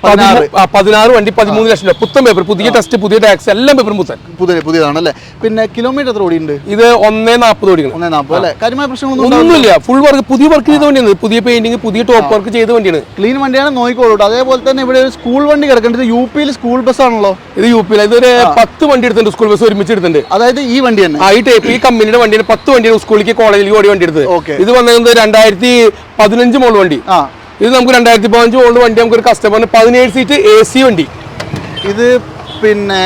പതിനാറ്. വണ്ടി പതിമൂന്ന് ലക്ഷം രൂപ. പുത്തൻ പേപ്പർ പുതിയ ടെസ്റ്റ് പുതിയ ടാക്സ് എല്ലാം പേപ്പറും പുത്തൻ പുതിയ പുതിയതാണല്ലേ? പിന്നെ കിലോമീറ്റർ എത്ര ഓടിയുണ്ട് ഇത് ഒന്നേ നാൽപ്പത് ഓടിക്കണം. ഒന്നേ നാൽപ്പത് അല്ലേ? കാര്യമായ പ്രശ്നങ്ങളൊന്നും ഒന്നുമില്ല. ഫുൾ വർക്ക് പുതിയ വർക്ക് ചെയ്ത വണ്ടിയാണ്. പുതിയ പെയിന്റിങ് പുതിയ ടോപ്പ് വർക്ക് ചെയ്ത വണ്ടിയാണ്. ക്ലീൻ വണ്ടിയാണ് നോക്കിക്കോളൂ അതേപോലെ തന്നെ ഇവിടെ ഒരു സ്കൂൾ വണ്ടി കിടക്കേണ്ടത് യു പിയിൽ സ്കൂൾ ബസ് ആണല്ലോ. ഇത് യു പിയിൽ ഇതൊരു പത്ത് വണ്ടി എടുത്തിട്ടുണ്ട്. സ്കൂൾ ബസ് ഒരുമിച്ച് എടുത്തിട്ടുണ്ട്. അതായത് ഈ വണ്ടി തന്നെ? ആ ഈ ടൈപ്പ് ഈ കമ്പനിയുടെ വണ്ടിയാണ്. പത്ത് വണ്ടിയാണ്. സ്കൂളിലേക്ക് കോളേജിലേക്ക് ഓടി വണ്ടി എടുത്തത്. ഇത് വന്നത് രണ്ടായിരത്തി പതിനഞ്ച് മോൾ വണ്ടി. ആ. ഇത് നമുക്ക് രണ്ടായിരത്തി പതിനഞ്ച് മോളിൽ വണ്ടി നമുക്ക് ഒരു കസ്റ്റമറിന് പതിനേഴ് സീറ്റ് എ സി വണ്ടി. ഇത് പിന്നെ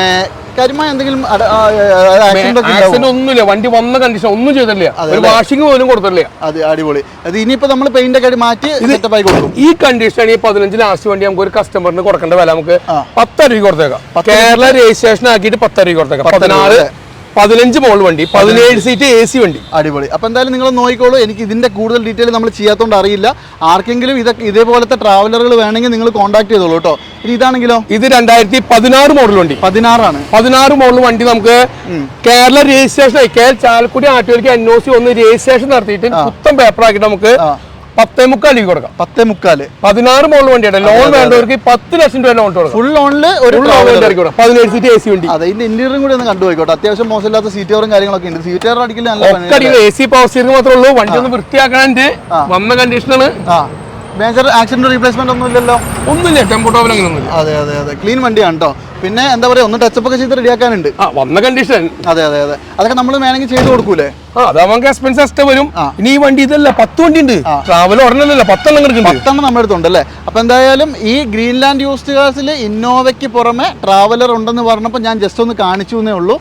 കാര്യമായ എന്തെങ്കിലും ആക്സിഡന്റ് ഒന്നുമില്ല. വണ്ടി വന്ന കണ്ടീഷൻ ഒന്നും ചെയ്തിട്ടില്ല. ഒരു വാഷിംഗ് പോലും കൊടുത്തിട്ടില്ല. അത് അടിപൊളി. അത് ഇനിയിപ്പോ നമ്മൾ പെയിന്റ് ഒക്കെ മാറ്റി സെറ്റപ്പ് ആയി കൊടുക്കും. ഈ കണ്ടീഷൻ ഈ പതിനഞ്ച് ലാസ്റ്റ് വണ്ടി നമുക്ക് ഒരു കസ്റ്റമറിന് കൊടുക്കേണ്ട വില നമുക്ക്. പത്തര രൂപ കൊടുത്തേക്കാം. കേരള രജിസ്ട്രേഷൻ ആക്കിയിട്ട് പത്തര രൂപ കൊടുത്തേക്കാം പതിനാറ്? പതിനഞ്ച് മോൾ വണ്ടി പതിനേഴ് സീറ്റ് എ സി വണ്ടി. അടിപൊളി. അപ്പോൾ എന്തായാലും നിങ്ങൾ നോക്കിക്കോളൂ. എനിക്ക് ഇതിന്റെ കൂടുതൽ ഡീറ്റെയിൽ നമ്മൾ ചെയ്യാത്തതുകൊണ്ട് അറിയില്ല. ആർക്കെങ്കിലും ഇതൊക്കെ ഇതേപോലത്തെ ട്രാവലറുകൾ വേണമെങ്കിൽ നിങ്ങൾ കോൺടാക്ട് ചെയ്തോളൂ കേട്ടോ. ഇനി ഇതാണെങ്കിലോ? ഇത് രണ്ടായിരത്തി പതിനാറ് മോഡൽ വണ്ടി. പതിനാറാണ്. പതിനാറ് മോഡൽ വണ്ടി നമുക്ക് കേരള രജിസ്ട്രേഷൻ കേരള ചാലക്കുടി ആട്ടുകാർക്ക് എൻ ഒ സി ഒന്ന് രജിസ്ട്രേഷൻ നടത്തിയിട്ട് മൊത്തം പേപ്പർ ആക്കിയിട്ട് നമുക്ക്. പത്തേ മുക്കാൽ രൂപ കൊടുക്കാം പത്തേ മുക്കാൽ പതിനാറ് മോഡൽ വണ്ടിയാണ് ലോൺ വേണ്ടവർക്ക് പത്ത് ലക്ഷം രൂപ ലോൺ കൊടുക്കാം. ഫുൾ ലോണിൽ ഒരു. പതിനേഴ് സീറ്റ് എ സി വണ്ടി. അതെ ഇതിന്റെ ഇന്റീരിയറും കൂടി ഒന്ന് കണ്ടുപോയിക്കോട്ടെ അത്യാവശ്യം മോശമില്ലാത്ത സീറ്റ് കവറും കാര്യങ്ങളൊക്കെ ഉണ്ട്. സീറ്റ് കവർ അടിക്കില്ല. എ സി പവർ സ്റ്റിയറിംഗ് മാത്രമേ ഉള്ളൂ. വണ്ടി ഒന്ന് വൃത്തിയാക്കാണ്ട് വന്ന കണ്ടീഷനാണ് മേജർ ആക്സിഡന്റ് റീപ്ലേസ്മെന്റ് ഒന്നും ഇല്ലല്ലോ ഒന്നുമില്ല. ടെമ്പോ ടോപ്പിൽ അങ്ങനെ ഒന്നുമില്ല അതെ അതെ അതെ. ക്ലീൻ വണ്ടിയാണ് കേട്ടോ പിന്നെ എന്താ പറയാ ഒന്ന് ടച്ചപ്പ് ഒക്കെ ചെയ്ത് റെഡിയാക്കാനുണ്ട് ആ വന്ന കണ്ടീഷൻ അതെ അതെ അതെ. അതൊക്കെ നമ്മൾ വേണമെങ്കിൽ ചെയ്ത് കൊടുക്കൂലേ? ആ അത് നമുക്ക് എക്സ്പെൻസ് എക്സ്ട്രാ വരും. ഇനി ഈ വണ്ടി ഇതല്ല പത്ത് വണ്ടി ഉണ്ട്. ട്രാവൽ ഉടനല്ല പത്തെണ്ണം പത്തെണ്ണം നമ്മുടെ അടുത്തുണ്ട് അല്ലേ അപ്പൊ എന്തായാലും ഈ ഗ്രീൻലാൻഡ് യൂസ്ഡ് കാർസിൽ ഇന്നോവയ്ക്ക് പുറമെ ട്രാവലർ ഉണ്ടെന്ന് പറഞ്ഞപ്പോൾ ഞാൻ ജസ്റ്റ് ഒന്ന് കാണിച്ചു എന്നേ ഉള്ളൂ.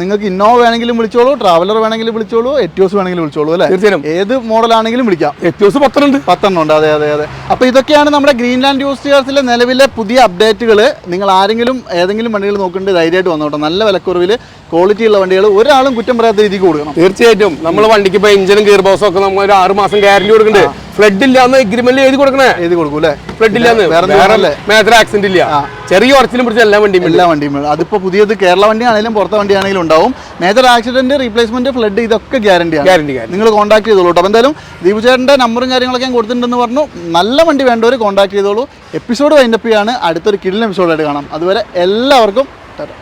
നിങ്ങൾക്ക് ഇന്നോവ വേണമെങ്കിലും വിളിച്ചോളൂ ട്രാവലർ വേണമെങ്കിലും വിളിച്ചോളൂ എറ്റോസ് വേണമെങ്കിലും വിളിച്ചോളൂ അല്ലേ? തീർച്ചയായും. ഏത് മോഡലാണെങ്കിലും വിളിക്കാം. എറ്റോസ് പത്തെണ്ണം ഉണ്ട് പത്തെണ്ണം ഉണ്ട്. അതെ അതെ അതെ. അപ്പൊ ഇതൊക്കെയാണ് നമ്മുടെ ഗ്രീൻലാൻഡ് യൂസ്ഡ് കാർസിലെ നിലവിലെ പുതിയ അപ്ഡേറ്റുകൾ നിങ്ങൾ ആരെങ്കിലും ഏതെങ്കിലും വണ്ടികൾ നോക്കേണ്ടത് ധൈര്യമായിട്ട് വന്നോട്ടെ. നല്ല വിലക്കുറവിൽ ക്വാളിറ്റി ഉള്ള വണ്ടികൾ ഒരാളും കുറ്റം പറയാത്ത രീതിക്ക് കൊടുക്കണം തീർച്ചയായിട്ടും. നമ്മൾ വണ്ടിക്ക് ഇപ്പൊ എഞ്ചിനും ഗിയർ ബോക്സും ഒക്കെ നമ്മൾ ഒരു ആറ് മാസം ഗ്യാരണ്ടി കൊടുക്കുന്നുണ്ട് ഫ്ലഡ് ഇല്ലാന്ന് എഗ്രിമെന്റ് എഴുതി കൊടുക്കണേ? എഴുതി കൊടുക്കും അല്ലേ? ഫ്ലഡ് ഇല്ലാന്ന്. മേജർ ആക്സിഡന്റ് ഇല്ല. ചെറിയ ഉറച്ചിലും പിടിച്ച എല്ലാ വണ്ടിയും. എല്ലാ വണ്ടിയും അതിപ്പോ പുതിയത് കേരള വണ്ടി ആണെങ്കിലും പുറത്തെ വണ്ടി ആണെങ്കിലും ഉണ്ടാവും. മേജർ ആക്സിഡന്റ് റീപ്ലേസ്മെന്റ് ഫ്ലഡ് ഇതൊക്കെ ഗ്യാരണ്ടിയാണ് ഗ്യാരണ്ടി ഗ്യാരണ്ടി നിങ്ങൾ കോൺടാക്ട് ചെയ്തോളൂ കേട്ടോ എന്തായാലും ദീപു ചേട്ടന്റെ നമ്പറും കാര്യങ്ങളൊക്കെ ഞാൻ കൊടുത്തിട്ടുണ്ടെന്ന് പറഞ്ഞു. നല്ല വണ്ടി വേണ്ടവർ കോൺടാക്ട് ചെയ്തോളൂ. എപ്പിസോഡ് വൈൻഡപ്പ് ചെയ്യാണ്. അടുത്തൊരു കിടിലൻ എപ്പിസോഡായിട്ട് കാണാം. അതുവരെ എല്ലാവർക്കും ടാറ്റ.